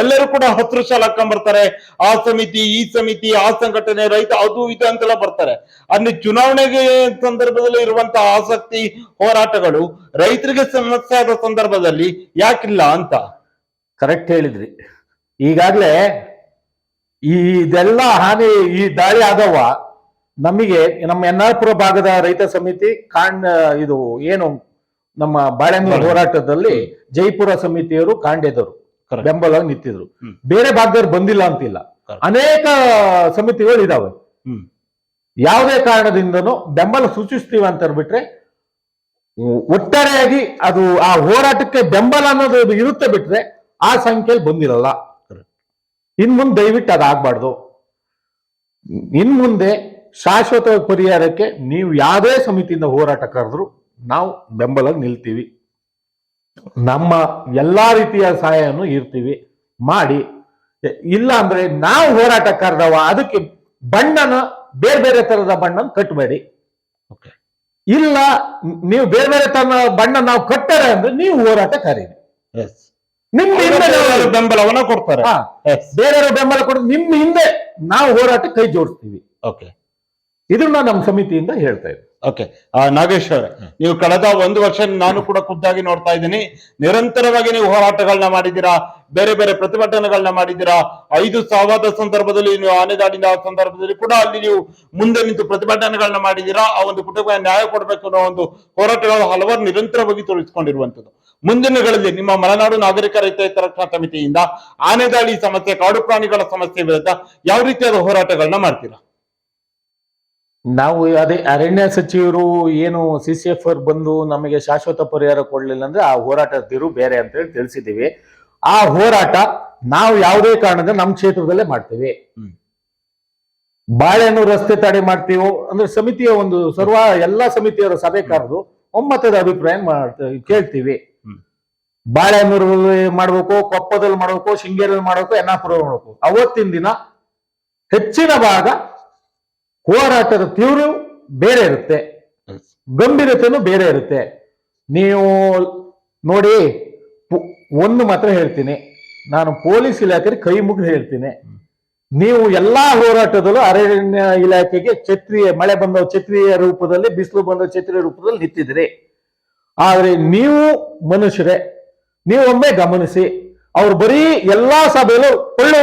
ಎಲ್ಲರೂ ಕೂಡ ಹಸಿರು ಸಾಲ ಹಾಕೊಂಡ್ಬರ್ತಾರೆ. ಆ ಸಮಿತಿ, ಈ ಸಮಿತಿ, ಆ ಸಂಘಟನೆ, ರೈತ, ಅದು ಇದು ಅಂತೆಲ್ಲ ಬರ್ತಾರೆ. ಅಲ್ಲಿ ಚುನಾವಣೆಗೆ ಸಂದರ್ಭದಲ್ಲಿ ಇರುವಂತಹ ಆಸಕ್ತಿ ಹೋರಾಟಗಳು ರೈತರಿಗೆ ಸಮಸ್ಯೆ ಆದ ಸಂದರ್ಭದಲ್ಲಿ ಯಾಕಿಲ್ಲ ಅಂತ?
ಕರೆಕ್ಟ್ ಹೇಳಿದ್ರಿ. ಈಗಾಗಲೇ ಇದೆಲ್ಲ ಹಾನಿ, ಈ ದಾಳಿ ಆದವ ನಮಗೆ ನಮ್ಮ ಎನ್ನಾರ್ಪುರ ಭಾಗದ ರೈತ ಸಮಿತಿ ಕಾಣ್ ಇದು ಏನು ನಮ್ಮ ಬಾಳೆಹಣ್ಣು. ಹೋರಾಟದಲ್ಲಿ ಜೈಪುರ ಸಮಿತಿಯವರು ಕಾಂಡೆದವರು
ಬೆಂಬಲವಾಗಿ
ಬೆಂಬಲ ನಿಂತಿದ್ರು ಬೇರೆ ಭಾಗದವ್ರು ಬಂದಿಲ್ಲ ಅಂತಿಲ್ಲ. ಅನೇಕ ಸಮಿತಿಗಳು ಇದಾವೆ. ಯಾವುದೇ ಕಾರಣದಿಂದನೂ ಬೆಂಬಲ ಸೂಚಿಸ್ತೀವಿ ಅಂತ ಬಿಟ್ರೆ ಒಟ್ಟಾರೆಯಾಗಿ ಅದು ಆ ಹೋರಾಟಕ್ಕೆ ಬೆಂಬಲ ಅನ್ನೋದು ಇರುತ್ತೆ ಬಿಟ್ರೆ ಆ ಸಂಖ್ಯೆಯಲ್ಲಿ ಬಂದಿರಲ್ಲ. ಇನ್ ಮುಂದೆ ದಯವಿಟ್ಟು ಅದಾಗಬಾರ್ದು ಇನ್ ಮುಂದೆ ಶಾಶ್ವತ ಪರಿಹಾರಕ್ಕೆ ನೀವು ಯಾವುದೇ ಸಮಿತಿಯಿಂದ ಹೋರಾಟ ಕರೆದ್ರು ನಾವು ಬೆಂಬಲ ನಿಲ್ತೀವಿ. ನಮ್ಮ ಎಲ್ಲ ರೀತಿಯ ಸಹಾಯವನ್ನು ಇರ್ತೀವಿ ಮಾಡಿ. ಇಲ್ಲ ಅಂದ್ರೆ ನಾವು ಹೋರಾಟ ಕರೆದವ ಅದಕ್ಕೆ ಬಣ್ಣನ ಬೇರೆ ಬೇರೆ ತರದ ಬಣ್ಣ ಕಟ್ಟಬೇಡಿ
ಓಕೆ
ಇಲ್ಲ ನೀವು ಬೇರೆ ಬೇರೆ ತರ ಬಣ್ಣ ನಾವು ಕಟ್ಟರೆ ಅಂದ್ರೆ ನೀವು ಹೋರಾಟ ಕರೀರಿ.
ಎಸ್
ನಿಮ್ಮ ಹಿಂದೆ
ಬೆಂಬಲವನ್ನ ಕೊಡ್ತಾರೆ.
ಬೇರೆಯವರು ಬೆಂಬಲ ಕೊಡು ನಿಮ್ಮ ಹಿಂದೆ ನಾವು ಹೋರಾಟ ಕೈ ಜೋಡಿಸ್ತೀವಿ.
ಓಕೆ
ಇದನ್ನ ನಮ್ಮ ಸಮಿತಿಯಿಂದ ಹೇಳ್ತಾ ಇದ್ದೀವಿ
ಓಕೆ ನಾಗೇಶ್ವರ ನೀವು ಕಳೆದ ಒಂದು ವರ್ಷ ನಾನು ಕೂಡ ಖುದ್ದಾಗಿ ನೋಡ್ತಾ ಇದ್ದೀನಿ. ನಿರಂತರವಾಗಿ ನೀವು ಹೋರಾಟಗಳನ್ನ ಮಾಡಿದ್ದೀರಾ? ಬೇರೆ ಬೇರೆ ಪ್ರತಿಭಟನೆಗಳನ್ನ ಮಾಡಿದ್ದೀರಾ? ಐದು ಸಾವಾದ ಸಂದರ್ಭದಲ್ಲಿ ನೀವು ಆನೆದಾಡಿದ ಸಂದರ್ಭದಲ್ಲಿ ಕೂಡ ಅಲ್ಲಿ ನೀವು ಮುಂದೆ ನಿಂತು ಪ್ರತಿಭಟನೆಗಳನ್ನ ಮಾಡಿದ್ದೀರಾ? ಆ ಒಂದು ಕುಟುಂಬ ನ್ಯಾಯ ಕೊಡಬೇಕು ಅನ್ನೋ ಒಂದು ಹೋರಾಟಗಳು ಹಲವಾರು ನಿರಂತರವಾಗಿ ತೊಡಗಿಸಿಕೊಂಡಿರುವಂತದ್ದು ಮುಂದಿನಗಳಲ್ಲಿ ನಿಮ್ಮ ಮಲೆನಾಡು ನಾಗರಿಕ ರೈತ ಹಿತ ರಕ್ಷಣಾ ಸಮಿತಿಯಿಂದ ಆನೆದಾಳಿ ಸಮಸ್ಯೆ ಕಾಡು ಪ್ರಾಣಿಗಳ ಸಮಸ್ಯೆ ವಿರುದ್ಧ ಯಾವ ರೀತಿಯಾದ ಹೋರಾಟಗಳನ್ನ ಮಾಡ್ತೀರಾ?
ನಾವು ಅದೇ ಅರಣ್ಯ ಸಚಿವರು ಏನು ಸಿ ಸಿ ಎಫ್ ಅವ್ರು ಬಂದು ನಮಗೆ ಶಾಶ್ವತ ಪರಿಹಾರ ಕೊಡ್ಲಿಲ್ಲ ಅಂದ್ರೆ ಆ ಹೋರಾಟ ತಿರು ಬೇರೆ ಅಂತ ಹೇಳಿ ತಿಳಿಸಿದ್ದೀವಿ ಆ ಹೋರಾಟ ನಾವು ಯಾವುದೇ ಕಾರಣದಿಂದ ನಮ್ಮ ಕ್ಷೇತ್ರದಲ್ಲೇ ಮಾಡ್ತೀವಿ. ಬಾಳೆಹಣ್ಣು ರಸ್ತೆ ತಡೆ ಮಾಡ್ತೀವೋ ಅಂದ್ರೆ ಸಮಿತಿಯ ಒಂದು ಸರ್ವ ಎಲ್ಲಾ ಸಮಿತಿಯವರ ಸಭೆ ಕರೆದು ಒಮ್ಮತದ ಅಭಿಪ್ರಾಯ ಕೇಳ್ತೀವಿ. ಬಾಳೆಹಣ್ಣೂರಲ್ಲಿ ಮಾಡ್ಬೇಕು ಕೊಪ್ಪದಲ್ಲಿ ಮಾಡ್ಬೇಕು ಶೃಂಗೇರಿಯಲ್ಲಿ ಮಾಡ್ಬೇಕು ಎನ್ನಾಪುರ ಮಾಡ್ಬೇಕು ಅವತ್ತಿನ ದಿನ ಹೆಚ್ಚಿನ ಭಾಗ ಹೋರಾಟದ ತೀವ್ರ ಬೇರೆ ಇರುತ್ತೆ. ಗಂಭೀರತೆನೂ ಬೇರೆ ಇರುತ್ತೆ. ನೀವು ನೋಡಿ ಒಂದು ಮಾತ್ರ ಹೇಳ್ತೀನಿ. ನಾನು ಪೊಲೀಸ್ ಇಲಾಖೆ ಕೈ ಮುಗಿದು ಹೇಳ್ತೀನಿ. ನೀವು ಎಲ್ಲಾ ಹೋರಾಟದಲ್ಲೂ ಅರಣ್ಯ ಇಲಾಖೆಗೆ ಛತ್ರಿಯ ಮಳೆ ಬಂದ ಛತ್ರಿಯ ರೂಪದಲ್ಲಿ ಬಿಸಿಲು ಬಂದ ಛತ್ರಿಯ ರೂಪದಲ್ಲಿ ನಿಂತಿದ್ರಿ ಆದ್ರೆ ನೀವು ಮನುಷ್ಯರೇ ನೀವೊಮ್ಮೆ ಗಮನಿಸಿ ಅವ್ರು ಬರೀ ಎಲ್ಲಾ ಸಭೆಯಲ್ಲೂ ಪೊಳ್ಳು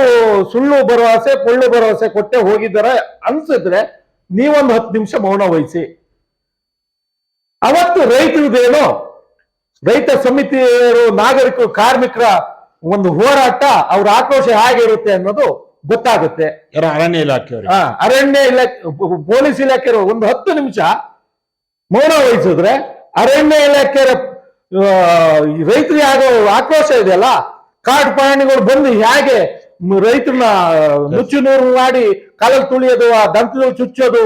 ಸುಳ್ಳು ಭರವಸೆ ಪೊಳ್ಳು ಭರವಸೆ ಕೊಟ್ಟೆ ಹೋಗಿದ್ದಾರೆ ಅನ್ಸಿದ್ರೆ ನೀವೊಂದು ಹತ್ತು ನಿಮಿಷ ಮೌನ ವಹಿಸಿ. ಅವತ್ತು ರೈತರದೇನು ರೈತ ಸಮಿತಿಯರು ನಾಗರಿಕರು ಕಾರ್ಮಿಕರ ಒಂದು ಹೋರಾಟ ಅವ್ರ ಆಕ್ರೋಶ ಹೇಗಿರುತ್ತೆ ಅನ್ನೋದು ಗೊತ್ತಾಗುತ್ತೆ.
ಅರಣ್ಯ ಇಲಾಖೆಯವರು?
ಅರಣ್ಯ ಇಲಾಖೆ ಪೊಲೀಸ್ ಇಲಾಖೆಯವರು ಒಂದು ಹತ್ತು ನಿಮಿಷ ಮೌನ ವಹಿಸಿದ್ರೆ ಅರಣ್ಯ ಇಲಾಖೆಯ ರೈತರಿಗೆ ಆಗೋ ಆಕ್ರೋಶ ಇದೆಯಲ್ಲ ಕಾಡು ಪ್ರಾಣಿಗಳು ಬಂದು ಹೇಗೆ ರೈತರನ್ನ ನುಚ್ಚು ನೂರು ಮಾಡಿ ಕಾಲಲ್ಲಿ ತುಳಿಯೋದು, ಆ ದಂತದಲ್ಲಿ ಚುಚ್ಚೋದು,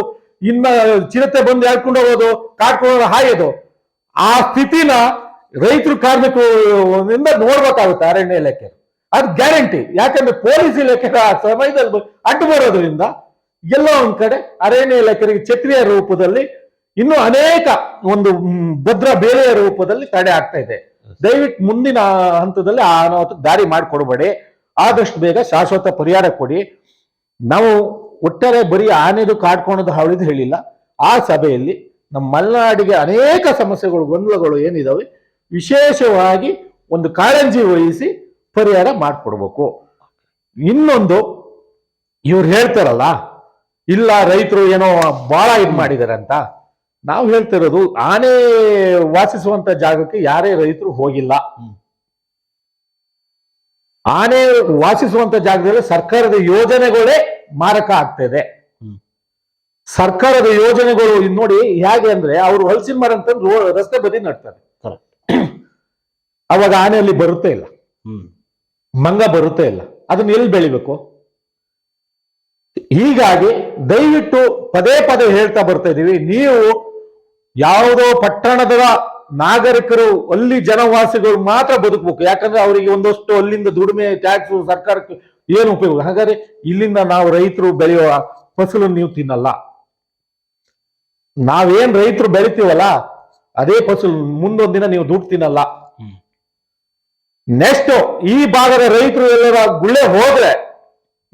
ಇನ್ನ ಚಿರತೆ ಬಂದು ಎಳ್ಕೊಂಡು ಹೋಗೋದು ಕಾಡ್ಕೊಂಡು ಹಾಯೋದು, ಆ ಸ್ಥಿತಿನ ರೈತರು ಕಾರ್ಮಿಕರಿಂದ ನೋಡ್ಬೇಕಾಗುತ್ತೆ ಅರಣ್ಯ ಇಲಾಖೆ ಅದು ಗ್ಯಾರಂಟಿ. ಯಾಕಂದ್ರೆ ಪೊಲೀಸ್ ಇಲಾಖೆ ಆ ಸಮಯದಲ್ಲಿ ಅಡ್ಡು ಬರೋದ್ರಿಂದ ಎಲ್ಲೋ ಒಂದ್ ಕಡೆ ಅರಣ್ಯ ಇಲಾಖೆಗೆ ಛತ್ರಿಯ ರೂಪದಲ್ಲಿ ಇನ್ನು ಅನೇಕ ಒಂದು ಭದ್ರ ಬೇರೆಯ ರೂಪದಲ್ಲಿ ತಡೆ ಆಗ್ತಾ ಇದೆ. ದಯವಿಟ್ಟು ಮುಂದಿನ ಹಂತದಲ್ಲಿ ಆ ದಾರಿ ಮಾಡಿಕೊಡ್ಬೇಡಿ. ಆದಷ್ಟು ಬೇಗ ಶಾಶ್ವತ ಪರಿಹಾರ ಕೊಡಿ. ನಾವು ಒಟ್ಟಾರೆ ಬರೀ ಆನೆದು ಕಾಡ್ಕೊಳೋದು ಹಾವಳಿದು ಹೇಳಿಲ್ಲ. ಆ ಸಭೆಯಲ್ಲಿ ನಮ್ಮ ಮಲೆನಾಡಿಗೆ ಅನೇಕ ಸಮಸ್ಯೆಗಳು, ಗೊಂದಲಗಳು ಏನಿದಾವೆ, ವಿಶೇಷವಾಗಿ ಒಂದು ಕಾಳಜಿ ವಹಿಸಿ ಪರಿಹಾರ ಮಾಡಿಕೊಡ್ಬೇಕು. ಇನ್ನೊಂದು, ಇವ್ರು ಹೇಳ್ತಾರಲ್ಲ, ಇಲ್ಲ ರೈತರು ಏನೋ ಬಹಳ ಇದು ಮಾಡಿದಾರೆ ಅಂತ. ನಾವು ಹೇಳ್ತಿರೋದು ಆನೆ ವಾಸಿಸುವಂತ ಜಾಗಕ್ಕೆ ಯಾರೇ ರೈತರು ಹೋಗಿಲ್ಲ. ಆನೆ ವಾಸಿಸುವಂತ ಜಾಗದಲ್ಲಿ ಸರ್ಕಾರದ ಯೋಜನೆಗಳೇ ಮಾರಕ ಆಗ್ತಾ ಇದೆ
ಹ್ಮ್.
ಸರ್ಕಾರದ ಯೋಜನೆಗಳು ಇದ್ ನೋಡಿ ಹೇಗೆ ಅಂದ್ರೆ ಅವರು ಹಲಸಿನ ಮರ ಅಂತ ರಸ್ತೆ ಬದಿ ನಡ್ತಾರೆ. ಅವಾಗ ಆನೆ ಅಲ್ಲಿ ಬರುತ್ತೆ ಇಲ್ಲ.
ಹ್ಮ್.
ಮಂಗ ಬರುತ್ತೆ ಇಲ್ಲ. ಅದನ್ನ ಎಲ್ಲಿ ಬೆಳಿಬೇಕು? ಹೀಗಾಗಿ ದಯವಿಟ್ಟು ಪದೇ ಪದೇ ಹೇಳ್ತಾ ಬರ್ತಾ ಇದೀವಿ. ನೀವು ಯಾವುದೋ ಪಟ್ಟಣದ ನಾಗರಿಕರು ಅಲ್ಲಿ ಜನವಾಸಿಗಳು ಮಾತ್ರ ಬದುಕಬೇಕು. ಯಾಕಂದ್ರೆ ಅವರಿಗೆ ಒಂದಷ್ಟು ಅಲ್ಲಿಂದ ದುಡಿಮೆ ಟ್ಯಾಕ್ಸ್ ಸರ್ಕಾರಕ್ಕೆ ಏನು ಉಪಯೋಗ? ಹಾಗಾದ್ರೆ ಇಲ್ಲಿಂದ ನಾವು ರೈತರು ಬೆಳೆಯುವ ಫಸಲು ನೀವು ತಿನ್ನಲ್ಲ. ನಾವೇನ್ ರೈತರು ಬೆಳಿತೀವಲ್ಲ ಅದೇ ಫಸಲು ಮುಂದೊಂದು ದಿನ ನೀವು ದುಡ್ಡು ತಿನ್ನಲ್ಲ. ನೆಕ್ಸ್ಟ್ ಈ ಭಾಗದ ರೈತರು ಎಲ್ಲರ ಗುಳ್ಳೆ ಹೋದ್ರೆ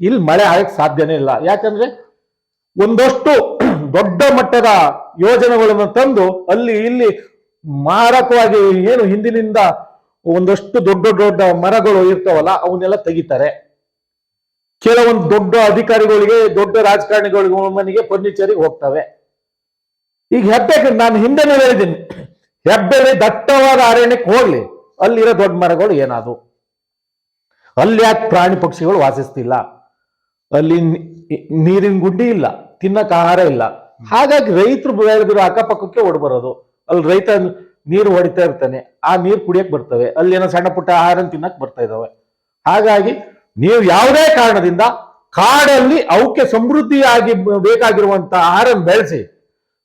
ಇಲ್ಲಿ ಮಳೆ ಆಗಕ್ಕೆ ಸಾಧ್ಯನೇ ಇಲ್ಲ. ಯಾಕಂದ್ರೆ ಒಂದಷ್ಟು ದೊಡ್ಡ ಮಟ್ಟದ ಯೋಜನೆಗಳನ್ನು ತಂದು ಅಲ್ಲಿ ಇಲ್ಲಿ ಮಾರಕವಾಗಿ ಏನು ಹಿಂದಿನಿಂದ ಒಂದಷ್ಟು ದೊಡ್ಡ ದೊಡ್ಡ ಮರಗಳು ಇರ್ತಾವಲ್ಲ, ಅವನ್ನೆಲ್ಲ ತೆಗಿತಾರೆ. ಕೆಲವೊಂದು ದೊಡ್ಡ ಅಧಿಕಾರಿಗಳಿಗೆ, ದೊಡ್ಡ ರಾಜಕಾರಣಿಗಳಿಗೆ ಮನೆಗೆ ಫರ್ನಿಚರಿಗೆ ಹೋಗ್ತವೆ. ಈಗ ಹೆಬ್ಬೆಗೆ ನಾನು ಹಿಂದೆ ಹೇಳಿದ್ದೀನಿ. ಹೆಬ್ಬೆಲೆ ದಟ್ಟವಾದ ಅರಣ್ಯಕ್ಕೆ ಹೋಗ್ಲಿ, ಅಲ್ಲಿರೋ ದೊಡ್ಡ ಮರಗಳು ಏನಾದ್ರು. ಅಲ್ಲಿ ಯಾಕೆ ಪ್ರಾಣಿ ಪಕ್ಷಿಗಳು ವಾಸಿಸ್ತಿಲ್ಲ? ಅಲ್ಲಿ ನೀರಿನ ಗುಡ್ಡಿ ಇಲ್ಲ ತಿನ್ನಕ್ಕೆ ಆಹಾರ ಇಲ್ಲ. ಹಾಗಾಗಿ ರೈತರು ಬೆಳೆದಿರೋ ಅಕ್ಕಪಕ್ಕಕ್ಕೆ ಓಡ್ ಬರೋದು. ಅಲ್ಲಿ ರೈತ ನೀರು ಹೊಡಿತಾ ಇರ್ತಾನೆ ಆ ನೀರು ಕುಡಿಯಕ್ ಬರ್ತವೆ. ಅಲ್ಲಿ ಏನೋ ಸಣ್ಣ ಪುಟ್ಟ ಆಹಾರ ತಿನ್ನಕ್ ಬರ್ತಾ ಇದಾವೆ. ಹಾಗಾಗಿ ನೀವು ಯಾವುದೇ ಕಾರಣದಿಂದ ಕಾಡಲ್ಲಿ ಅವಕ್ಕೆ ಸಮೃದ್ಧಿಯಾಗಿ ಬೇಕಾಗಿರುವಂತ ಆಹಾರ ಬೆಳೆಸಿ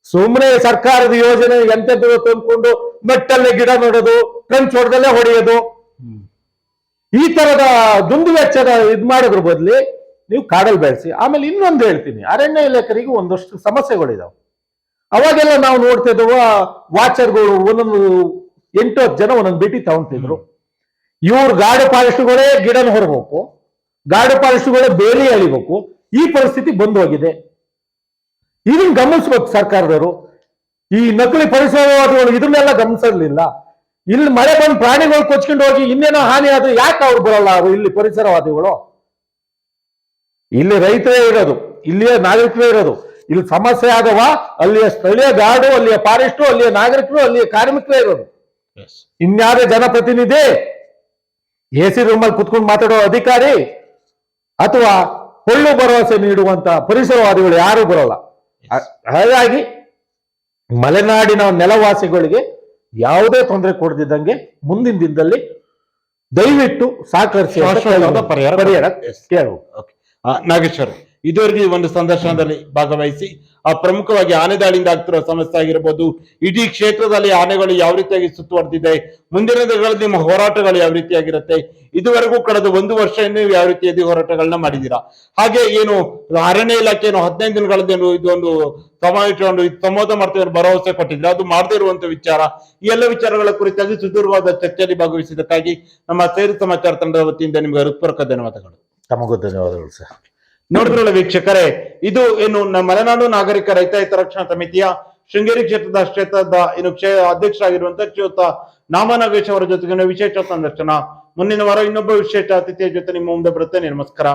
ಸುಮ್ಮನೆ ಸರ್ಕಾರದ ಯೋಜನೆ ಎಂತೆಂತ ತಂದ್ಕೊಂಡು ಮೆಟ್ಟಲ್ಲೇ ಗಿಡ ನೋಡೋದು ಟ್ರಂಚ್ ಹೊಡೆದಲ್ಲೇ ಹೊಡೆಯೋದು ಈ ತರದ ದುಂದು ವೆಚ್ಚದ ಇದ್ ಮಾಡೋದ್ರ ಬದ್ಲಿ ನೀವು ಕಾಡಲ್ಲಿ ಬೆಳೆಸಿ, ಆಮೇಲೆ ಇನ್ನೊಂದು ಹೇಳ್ತೀನಿ, ಅರಣ್ಯ ಇಲಾಖೆಗೆ ಒಂದಷ್ಟು ಸಮಸ್ಯೆಗಳಿದಾವೆ. ಅವಾಗೆಲ್ಲ ನಾವು ನೋಡ್ತಾ ಇದ್ದವ ವಾಚರ್ಗಳು ಒಂದೊಂದು ಎಂಟು ಹತ್ತು ಜನ ಒಂದೊಂದು ಭೇಟಿ ತಗೊಂತಿದ್ರು. ಇವ್ರು ಗಾಡು ಪಾಲಿಸುಗಳೇ ಗಿಡನ ಹೊರಬೇಕು, ಗಾಡು ಪಾಲಿಸುಗಳೇ ಬೇಲಿ ಎಳಿಬೇಕು, ಈ ಪರಿಸ್ಥಿತಿ ಬಂದು ಹೋಗಿದೆ. ಇದನ್ನ ಗಮನಿಸ್ಬೇಕು ಸರ್ಕಾರದವರು. ಈ ನಕಲಿ ಪರಿಸರವಾದಿಗಳು ಇದನ್ನೆಲ್ಲ ಗಮನಿಸಲಿಲ್ಲ. ಇಲ್ಲಿ ಮಳೆ ಬಂದು ಪ್ರಾಣಿಗಳು ಕೊಚ್ಕೊಂಡು ಹೋಗಿ ಇನ್ನೇನೋ ಹಾನಿ ಆದ್ರೆ ಯಾಕೆ ಅವ್ರು ಬರಲ್ಲ ಅವರು ಇಲ್ಲಿ ಪರಿಸರವಾದಿಗಳು ಇಲ್ಲಿ ರೈತರೇ ಇರೋದು ಇಲ್ಲಿಯ ನಾಗರಿಕರೇ ಇರೋದು. ಇಲ್ಲಿ ಸಮಸ್ಯೆ ಆದವ ಅಲ್ಲಿಯ ಸ್ಥಳೀಯ ಗಾರ್ಡು ಅಲ್ಲಿಯ ಫಾರೆಸ್ಟು ಅಲ್ಲಿಯ ನಾಗರಿಕರು ಅಲ್ಲಿಯ ಕಾರ್ಮಿಕರೇ ಇರೋದು. ಇನ್ಯಾರೇ ಜನಪ್ರತಿನಿಧಿ ಎ ಸಿ ರೂಮಲ್ಲಿ ಕುತ್ಕೊಂಡು ಮಾತಾಡೋ ಅಧಿಕಾರಿ ಅಥವಾ ಹೊಳ್ಳು ಭರವಸೆ ನೀಡುವಂತ ಪರಿಸರವಾದಿಗಳು ಯಾರು ಬರೋಲ್ಲ. ಹಾಗಾಗಿ ಮಲೆನಾಡಿನ ನೆಲವಾಸಿಗಳಿಗೆ ಯಾವುದೇ ತೊಂದರೆ ಕೊಡದಿದ್ದಂಗೆ ಮುಂದಿನ ದಿನದಲ್ಲಿ ದಯವಿಟ್ಟು ಸಹಕರಿಸಿ
ಪರಿಹಾರ
ಪರಿಹಾರ
Yes.
ಕೇಳು
ಆ, ನಾಗೇಶ್ವರ್, ಇದುವರೆಗೆ ಒಂದು ಸಂದರ್ಶನದಲ್ಲಿ ಭಾಗವಹಿಸಿ, ಆ, ಪ್ರಮುಖವಾಗಿ ಆನೆ ದಾಳಿಯಿಂದ ಆಗ್ತಿರೋ ಸಮಸ್ಯೆ ಆಗಿರ್ಬೋದು, ಇಡೀ ಕ್ಷೇತ್ರದಲ್ಲಿ ಆನೆಗಳು ಯಾವ ರೀತಿಯಾಗಿ ಸುತ್ತುವರೆದಿದೆ, ಮುಂದಿನ ದಿನಗಳಲ್ಲಿ ನಿಮ್ಮ ಹೋರಾಟಗಳು ಯಾವ ರೀತಿಯಾಗಿರುತ್ತೆ, ಇದುವರೆಗೂ ಕಳೆದ ಒಂದು ವರ್ಷದಿಂದ ನೀವು ಯಾವ ರೀತಿಯಾಗಿ ಹೋರಾಟಗಳನ್ನ ಮಾಡಿದ್ದೀರಾ? ಹಾಗೆ ಏನು ಅರಣ್ಯ ಇಲಾಖೆ ಏನು ಹದಿನೈದು ದಿನಗಳಲ್ಲಿ ಏನು ಇದೊಂದು ಸಮಾವೇಶ, ಒಂದು ಸಂವಾದ ಮಾಡ್ತೇವೆ ಭರವಸೆ ಕೊಟ್ಟಿದ್ರೆ ಅದು ಮಾಡದೇ ಇರುವಂತ ವಿಚಾರ. ಈ ಎಲ್ಲ ವಿಚಾರಗಳ ಕುರಿತಾಗಿ ಸುದೀರ್ಘವಾದ ಚರ್ಚೆಯಲ್ಲಿ ಭಾಗವಹಿಸಿದ್ದಕ್ಕಾಗಿ ನಮ್ಮ ಸೇರಿ ಸಮಾಚಾರ ತಂಡದ ವತಿಯಿಂದ ನಿಮಗೆ ಹೃತ್ಪೂರ್ವಕ ಧನ್ಯವಾದಗಳು.
ತಮಗೂ ಧನ್ಯವಾದಗಳು ಸರ್.
ನೋಡಿದ್ರಲ್ಲ ವೀಕ್ಷಕರೇ, ಇದು ಏನು ನಮ್ಮ ಮಲೆನಾಡು ನಾಗರಿಕ ರೈತ ಹಿತರಕ್ಷಣಾ ಸಮಿತಿಯ ಶೃಂಗೇರಿ ಕ್ಷೇತ್ರದ ಕ್ಷೇತ್ರದ ಏನು ಕ್ಷೇ ಅಧ್ಯಕ್ಷರಾಗಿರುವಂತಹ ಶ್ರೀಯುತ ನಾಮನಾಗೇಶ್ ಅವರ ಜೊತೆಗಿನ ವಿಶೇಷ ಸಂದರ್ಶನ. ಮುಂದಿನ ವಾರ ಇನ್ನೊಬ್ಬ ವಿಶೇಷ ಅತಿಥಿಯ ಜೊತೆ ನಿಮ್ಮ ಮುಂದೆ ಬರುತ್ತೆ ನಮಸ್ಕಾರ.